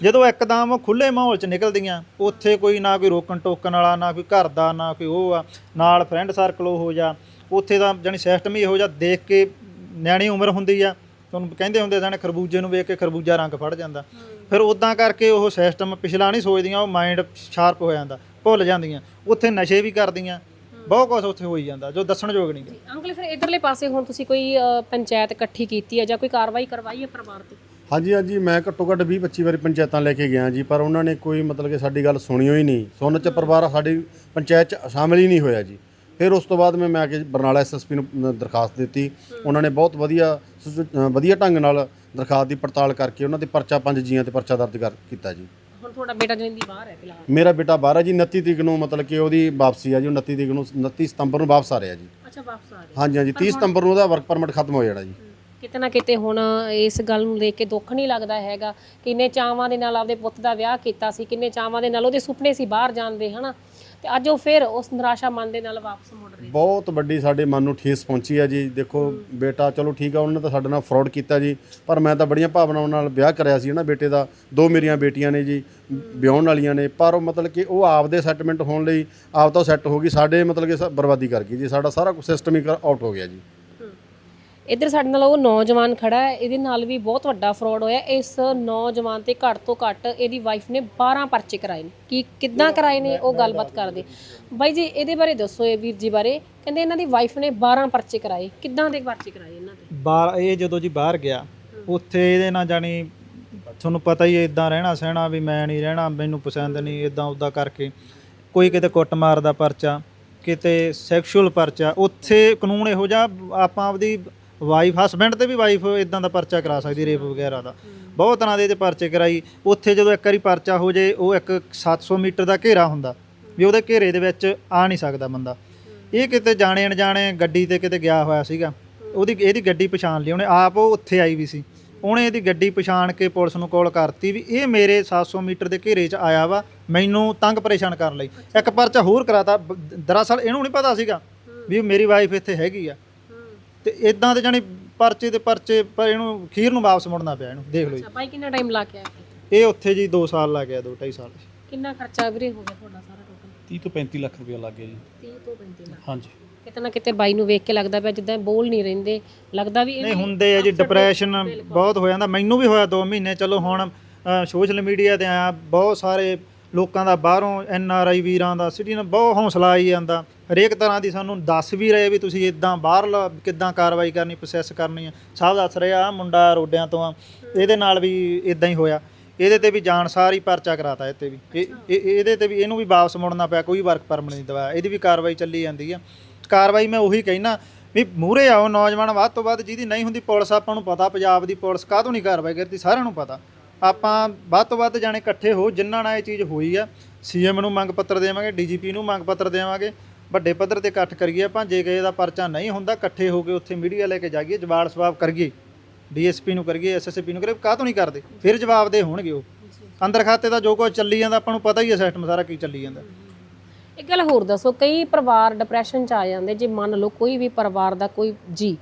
Speaker 1: ਜਦੋਂ ਇੱਕਦਮ ਉਹ ਖੁੱਲੇ ਮਾਹੌਲ 'ਚ ਨਿਕਲਦੀਆਂ ਉੱਥੇ ਕੋਈ ਨਾ ਕੋਈ ਰੋਕਣ ਟੋਕਣ ਵਾਲਾ, ਨਾ ਕੋਈ ਘਰ ਦਾ, ਨਾ ਕੋਈ ਉਹ ਆ, ਨਾਲ ਫਰੈਂਡ ਸਰਕਲ ਉਹ ਹੋ ਜਾ, ਉੱਥੇ ਦਾ ਜਾਨੀ ਸਿਸਟਮ ਹੀ ਇਹੋ ਜਿਹਾ ਦੇਖ ਕੇ ਨਿਆਣੀ ਉਮਰ ਹੁੰਦੀ ਆ। ਤੁਹਾਨੂੰ ਕਹਿੰਦੇ ਹੁੰਦੇ ਸਨ, ਖਰਬੂਜੇ ਨੂੰ ਵੇਖ ਕੇ ਖਰਬੂਜਾ ਰੰਗ ਫੜ ਜਾਂਦਾ। ਫਿਰ ਉਦਾਂ ਕਰਕੇ ਉਹ ਸਿਸਟਮ ਪਿਛਲਾ ਨਹੀਂ ਸੋਚਦੀਆਂ, ਉਹ ਮਾਈਂਡ ਸ਼ਾਰਪ ਹੋ ਜਾਂਦਾ, ਭੁੱਲ ਜਾਂਦੀਆਂ। ਉੱਥੇ ਨਸ਼ੇ ਵੀ ਕਰਦੀਆਂ। ਬਹੁਤ ਕੁਝ ਉੱਥੇ ਹੋਈ ਜਾਂਦਾ ਜੋ ਦੱਸਣਯੋਗ ਨਹੀਂ ਗਾ।
Speaker 4: ਅੰਕਲ ਫਿਰ ਇਧਰਲੇ ਪਾਸੇ ਹੁਣ ਤੁਸੀਂ ਕੋਈ ਅ, ਪੰਚਾਇਤ ਇਕੱਠੀ ਕੀਤੀ ਹੈ ਜਾਂ ਕੋਈ ਕਾਰਵਾਈ ਕਰਵਾਈ ਹੈ ਪਰਿਵਾਰ ਤੇ?
Speaker 2: ਹਾਂਜੀ ਹਾਂਜੀ ਮੈਂ ਘੱਟੋ ਘੱਟ 20 25 ਵਾਰੀ ਪੰਚਾਇਤਾਂ ਲੈ ਕੇ ਗਿਆ ਜੀ ਪਰ ਉਹਨਾਂ ਨੇ ਕੋਈ ਮਤਲਬ ਕਿ ਸਾਡੀ ਗੱਲ ਸੁਣੀ ਹੋਈ ਨਹੀਂ। ਸੁਣਨ ਚ ਪਰਿਵਾਰ ਸਾਡੀ ਪੰਚਾਇਤ ਚ ਸ਼ਾਮਿਲ ਹੀ ਨਹੀਂ ਹੋਇਆ ਜੀ। ਫਿਰ ਉਸ ਤੋਂ ਬਾਅਦ ਮੈਂ ਮੈਂ ਆ ਕੇ ਬਰਨਾਲਾ ਐਸਐਸਪੀ ਨੂੰ ਦਰਖਾਸਤ ਦਿੱਤੀ। ਉਹਨਾਂ ਨੇ ਬਹੁਤ ਵਧੀਆ ਅ, ਵਧੀਆ ਢੰਗ ਨਾਲ ਦਰਖਾਸਤ ਦੀ ਪੜਤਾਲ ਕਰਕੇ ਉਹਨਾਂ ਤੇ ਪਰਚਾ ਪੰਜ ਜੀਆਂ ਤੇ ਪਰਚਾ ਦਰਜ ਕਰ ਕੀਤਾ ਜੀ।
Speaker 4: ਤੁਹਾਡਾ ਬੇਟਾ ਜਲੰਦੀ ਬਾਹਰ ਹੈ ਫਿਲਹਾਲ?
Speaker 2: ਮੇਰਾ ਬੇਟਾ ਬਾਹਰ ਹੈ ਜੀ 29 ਤਰੀਕ ਨੂੰ ਮਤਲਬ ਕਿ ਉਹਦੀ ਵਾਪਸੀ ਆ ਜੀ ਉਹ 29 ਤਰੀਕ ਨੂੰ 29 ਸਤੰਬਰ ਨੂੰ ਵਾਪਸ ਆ ਰਿਹਾ ਜੀ।
Speaker 4: ਅੱਛਾ ਵਾਪਸ ਆ ਗਿਆ
Speaker 2: ਹਾਂਜੀ ਹਾਂਜੀ 30 ਸਤੰਬਰ ਨੂੰ ਉਹਦਾ ਵਰਕ ਪਰਮਿਟ ਖਤਮ ਹੋ ਜਾਣਾ ਜੀ।
Speaker 4: ਕਿਤੇ ਨਾ ਕਿਤੇ ਹੁਣ ਇਸ ਗੱਲ ਨੂੰ ਦੇਖ ਕੇ ਦੁੱਖ ਨਹੀਂ ਲੱਗਦਾ ਹੈਗਾ। ਕਿੰਨੇ ਚਾਵਾਂ ਦੇ ਨਾਲ ਆਪਦੇ ਪੁੱਤ ਦਾ ਵਿਆਹ ਕੀਤਾ ਸੀ ਕਿੰਨੇ ਚਾਵਾਂ ਦੇ ਨਾਲ ਉਹਦੇ ਸੁਪਨੇ ਸੀ ਬਾਹਰ ਜਾਣ ਦੇ ਹਨਾ? ਤੇ ਅੱਜ ਉਹ ਫਿਰ ਉਸ ਨਿਰਾਸ਼ਾ ਮਨ ਦੇ ਨਾਲ ਵਾਪਸ ਮੁੜ ਰਿਹਾ
Speaker 2: ਬਹੁਤ ਵੱਡੀ ਸਾਡੇ ਮਨ ਨੂੰ ਠੇਸ ਪਹੁੰਚੀ ਆ ਜੀ। ਦੇਖੋ ਬੇਟਾ ਚਲੋ ਠੀਕ ਆ ਉਹਨੇ ਤਾਂ ਸਾਡੇ ਨਾਲ ਫਰਾਡ ਕੀਤਾ ਜੀ। ਪਰ ਮੈਂ ਤਾਂ ਬੜੀਆਂ ਭਾਵਨਾਵਾਂ ਨਾਲ ਵਿਆਹ ਕਰਿਆ ਸੀ ਨਾ ਬੇਟੇ ਦਾ। ਦੋ ਮੇਰੀਆਂ ਬੇਟੀਆਂ ਨੇ ਜੀ ਵਿਆਹਣ ਵਾਲੀਆਂ ਨੇ। ਪਰ ਉਹ ਮਤਲਬ ਕਿ ਉਹ ਆਪਦੇ ਸੈਟਲਮੈਂਟ ਹੋਣ ਲਈ ਆਪ ਤਾਂ ਸੈੱਟ ਹੋ ਗਈ। ਸਾਡੇ ਮਤਲਬ ਕਿ ਸ- ਬਰਬਾਦੀ ਕਰ ਗਈ ਜੀ। ਸਾਡਾ ਸਾਰਾ ਕੁਝ ਸਿਸਟਮ ਹੀ ਆਊਟ ਹੋ ਗਿਆ ਜੀ।
Speaker 4: ਇੱਧਰ ਸਾਡੇ ਨਾਲ ਉਹ ਨੌਜਵਾਨ ਖੜਾ ਹੈ ਇਹਦੇ ਨਾਲ ਵੀ ਬਹੁਤ ਵੱਡਾ ਫਰਾਡ ਹੋਇਆ। ਇਸ ਨੌਜਵਾਨ ਤੇ ਘੱਟ ਤੋਂ ਘੱਟ ਇਹਦੀ ਵਾਈਫ ਨੇ 12 ਪਰਚੇ ਕਰਾਏ ਨੇ। ਕੀ ਕਿੱਦਾਂ ਕਰਾਏ ਨੇ ਉਹ ਗੱਲਬਾਤ ਕਰਦੇ। ਬਾਈ ਜੀ ਇਹਦੇ ਬਾਰੇ ਦੱਸੋ ਇਹ ਵੀਰ ਜੀ ਬਾਰੇ। ਕਹਿੰਦੇ ਇਹਨਾਂ ਦੀ ਵਾਈਫ ਨੇ 12 ਪਰਚੇ ਕਰਾਏ। ਕਿੱਦਾਂ ਦੇ ਪਰਚੇ ਕਰਾਏ ਇਹਨਾਂ ਤੇ
Speaker 1: ਬਾਹਰ ਇਹ ਜਦੋਂ ਜੀ ਬਾਹਰ ਗਿਆ ਉੱਥੇ ਇਹਦੇ ਨਾਲ ਜਾਣੀ ਤੁਹਾਨੂੰ ਪਤਾ ਹੀ ਇਦਾਂ ਰਹਿਣਾ ਸਹਿਣਾ ਵੀ ਮੈਂ ਨਹੀਂ ਰਹਿਣਾ ਮੈਨੂੰ ਪਸੰਦ ਨਹੀਂ ਇਦਾਂ ਉਦਾਂ ਕਰਕੇ। ਕੋਈ ਕਿਤੇ ਕੁੱਟਮਾਰ ਦਾ ਪਰਚਾ ਕਿਤੇ ਸੈਕਸ਼ੂਅਲ ਪਰਚਾ ਉੱਥੇ ਕਾਨੂੰਨ ਇਹੋ ਜਿਹਾ ਆਪਾਂ ਆਪਦੀ ਵਾਈਫ ਹਸਬੈਂਡ ਤੇ ਵੀ ਵਾਈਫ ਇਦਾਂ ਦਾ ਪਰਚਾ ਕਰਾ ਸਕਦੀ ਰੇਪ ਵਗੈਰਾ ਦਾ। ਬਹੁਤ ਤਰ੍ਹਾਂ ਦੇ ਇਹਦੇ ਪਰਚੇ ਕਰਾਈ। ਉੱਥੇ ਜਦੋਂ ਇੱਕ ਵਾਰੀ ਪਰਚਾ ਹੋ ਜੇ ਉਹ ਇੱਕ 700 ਮੀਟਰ ਦਾ ਘੇਰਾ ਹੁੰਦਾ। ਵੀ ਉਹਦੇ ਘੇਰੇ ਦੇ ਵਿੱਚ ਆ ਨਹੀਂ ਸਕਦਾ ਬੰਦਾ। ਇਹ ਕਿਤੇ ਜਾਣੇ ਅਣਜਾਣੇ ਗੱਡੀ ਤੇ ਕਿਤੇ ਗਿਆ ਹੋਇਆ ਸੀਗਾ। ਉਹਦੀ, ਇਹਦੀ ਗੱਡੀ ਪਛਾਣ ਲਈ ਉਹਨੇ। ਆਪ ਉਹ ਉੱਥੇ ਆਈ ਵੀ ਸੀ। ਉਹਨੇ ਇਹਦੀ ਗੱਡੀ ਪਛਾਣ ਕੇ ਪੁਲਿਸ ਨੂੰ ਕਾਲ ਕਰਤੀ ਵੀ ਇਹ ਮੇਰੇ 700 ਮੀਟਰ ਦੇ ਘੇਰੇ 'ਚ ਆਇਆ ਵਾ। ਮੈਨੂੰ ਤੰਗ ਪਰੇਸ਼ਾਨ ਕਰਨ ਲਈ। ਇੱਕ ਪਰਚਾ ਹੋਰ ਕਰਾਤਾ। ਬ- ਦਰਅਸਲ ਇਹਨੂੰ ਨਹੀਂ ਪਤਾ ਸੀਗਾ ਵੀ ਮੇਰੀ ਵਾਈਫ ਇੱਥੇ ਹੈਗੀ ਆ। ਤੇ ਇਦਾਂ ਦੇ ਜਾਨੀ ਪਰਚੇ ਤੇ ਪਰਚੇ ਪਰ ਇਹਨੂੰ ਖੀਰ ਨੂੰ ਵਾਪਸ ਮੁੜਨਾ ਪਿਆ ਇਹਨੂੰ ਦੇਖ ਲਓ ਜੀ।
Speaker 4: ਅੱਛਾ ਬਾਈ ਕਿੰਨਾ ਟਾਈਮ ਲਾ ਕੇ ਆਇਆ
Speaker 1: ਇਹ ਉੱਥੇ ਜੀ 2 ਸਾਲ ਲੱਗ ਗਿਆ 2 2.5 ਸਾਲ।
Speaker 4: ਕਿੰਨਾ ਖਰਚਾ ਵੀਰੇ ਹੋ ਗਿਆ ਤੁਹਾਡਾ ਸਾਰਾ ਟੋਟਲ
Speaker 5: 30 ਤੋਂ 35 ਲੱਖ ਰੁਪਏ ਲੱਗ ਗਿਆ ਜੀ।
Speaker 4: 30 ਤੋਂ 35 ਲੱਖ।
Speaker 5: ਹਾਂਜੀ।
Speaker 4: ਕਿਤੇ ਨਾ ਕਿਤੇ ਬਾਈ ਨੂੰ ਵੇਖ ਕੇ ਲੱਗਦਾ ਪਿਆ ਜਿੱਦਾਂ ਬੋਲ ਨਹੀਂ ਰਹਿੰਦੇ ਲੱਗਦਾ ਵੀ ਇਹ
Speaker 1: ਨਹੀਂ ਹੁੰਦੇ ਆ ਜੀ ਡਿਪਰੈਸ਼ਨ ਬਹੁਤ ਹੋ ਜਾਂਦਾ। ਮੈਨੂੰ ਵੀ ਹੋਇਆ 2 ਮਹੀਨੇ ਚਲੋ ਹੁਣ ਸੋਸ਼ਲ ਮੀਡੀਆ ਤੇ ਆਇਆ ਬਹੁਤ ਸਾਰੇ ਲੋਕਾਂ ਦਾ ਬਾਹਰੋਂ ਐਨ ਆਰ ਆਈ ਵੀਰਾਂ ਦਾ ਸਿਟੀ ਨਾਲ ਬਹੁਤ ਹੌਸਲਾ ਆਈ ਜਾਂਦਾ। ਹਰੇਕ ਤਰ੍ਹਾਂ ਦੀ ਸਾਨੂੰ ਦੱਸ ਵੀ ਰਹੇ ਵੀ ਤੁਸੀਂ ਇਦਾਂ ਬਾਹਰਲਾ ਕਿੱਦਾਂ ਕਾਰਵਾਈ ਕਰਨੀ ਪ੍ਰੋਸੈਸ ਕਰਨੀ ਆ। ਸਭ ਦੱਸ ਰਹੇ ਆ ਮੁੰਡਾ ਰੋਡਿਆਂ ਤੋਂ ਆ ਇਹਦੇ ਨਾਲ ਵੀ ਇਦਾਂ ਹੀ ਹੋਇਆ। ਇਹਦੇ ਤੇ ਵੀ ਜਾਣਸਾਰ ਹੀ ਪਰਚਾ ਕਰਾਤਾ ਤੇ ਵੀ। ਇਹ ਇਹ- ਇਹਦੇ ਤੇ ਵੀ ਇਹਨੂੰ ਵੀ ਵਾਪਸ ਮੁੜਨਾ ਪਿਆ ਕੋਈ ਵਰਕ ਪਰਮਿਟ ਨਹੀਂ ਦਵਾਇਆ। ਇਹਦੀ ਵੀ ਕਾਰਵਾਈ ਚੱਲੀ ਜਾਂਦੀ ਆ। ਕਾਰਵਾਈ ਮੈਂ ਉਹੀ ਕਹਿਣਾ ਵੀ ਮੂਹਰੇ ਆਓ ਨੌਜਵਾਨ ਵੱਧ ਤੋਂ ਵੱਧ ਜਿਹਦੀ ਨਹੀਂ ਹੁੰਦੀ ਪੁਲਿਸ ਆਪਾਂ ਨੂੰ ਪਤਾ ਪੰਜਾਬ ਦੀ ਪੁਲਿਸ ਕਾਹਤੋਂ ਨਹੀਂ ਕਾਰਵਾਈ ਕਰਦੀ ਸਾਰਿਆਂ ਨੂੰ ਪਤਾ। ਆਪਾਂ ਵੱਧ ਤੋਂ ਵੱਧ ਜਾਣੇ ਇਕੱਠੇ ਹੋ ਜਿਨ੍ਹਾਂ ਨਾਲ ਇਹ ਚੀਜ਼ ਹੋਈ ਆ ਸੀਐਮ ਨੂੰ ਮੰਗ ਪੱਤਰ ਦੇਵਾਂਗੇ ਡੀਜੀਪੀ ਨੂੰ ਮੰਗ ਪੱਤਰ ਦੇਵਾਂਗੇ ਵੱਡੇ ਪੱਧਰ ਤੇ ਇਕੱਠ ਕਰੀਏ ਆਪਾਂ ਜੇ ਕਿਸੇ ਦਾ ਪਰਚਾ ਨਹੀਂ ਹੁੰਦਾ ਇਕੱਠੇ ਹੋ ਕੇ ਉੱਥੇ ਮੀਡੀਆ ਲੈ ਕੇ ਜਾਈਏ ਜਵਾਬ ਸਵਾਬ ਕਰੀਏ ਡੀਐਸਪੀ ਨੂੰ ਕਰੀਏ ਐਸਐਸਪੀ ਨੂੰ ਕਰੀਏ ਕਾਹਤੋਂ ਨਹੀਂ ਕਰਦੇ? ਫਿਰ ਜਵਾਬ ਦੇ ਹੋਣਗੇ ਉਹ। ਅੰਦਰ ਖਾਤੇ ਦਾ ਜੋ ਕੁਝ ਚੱਲੀ ਜਾਂਦਾ ਆਪਾਂ ਨੂੰ ਪਤਾ ਹੀ ਹੈ ਸਿਸਟਮ ਸਾਰਾ ਕੀ ਚੱਲੀ ਜਾਂਦਾ।
Speaker 4: ਇੱਕ ਗੱਲ ਹੋਰ ਦੱਸੋ ਕਈ ਪਰਿਵਾਰ ਡਿਪਰੈਸ਼ਨ ਚ ਆ ਜਾਂਦੇ ਜੇ ਮੰਨ ਲਓ ਕੋਈ ਵੀ ਪਰਿਵਾਰ ਦਾ ਕੋਈ ਜੀ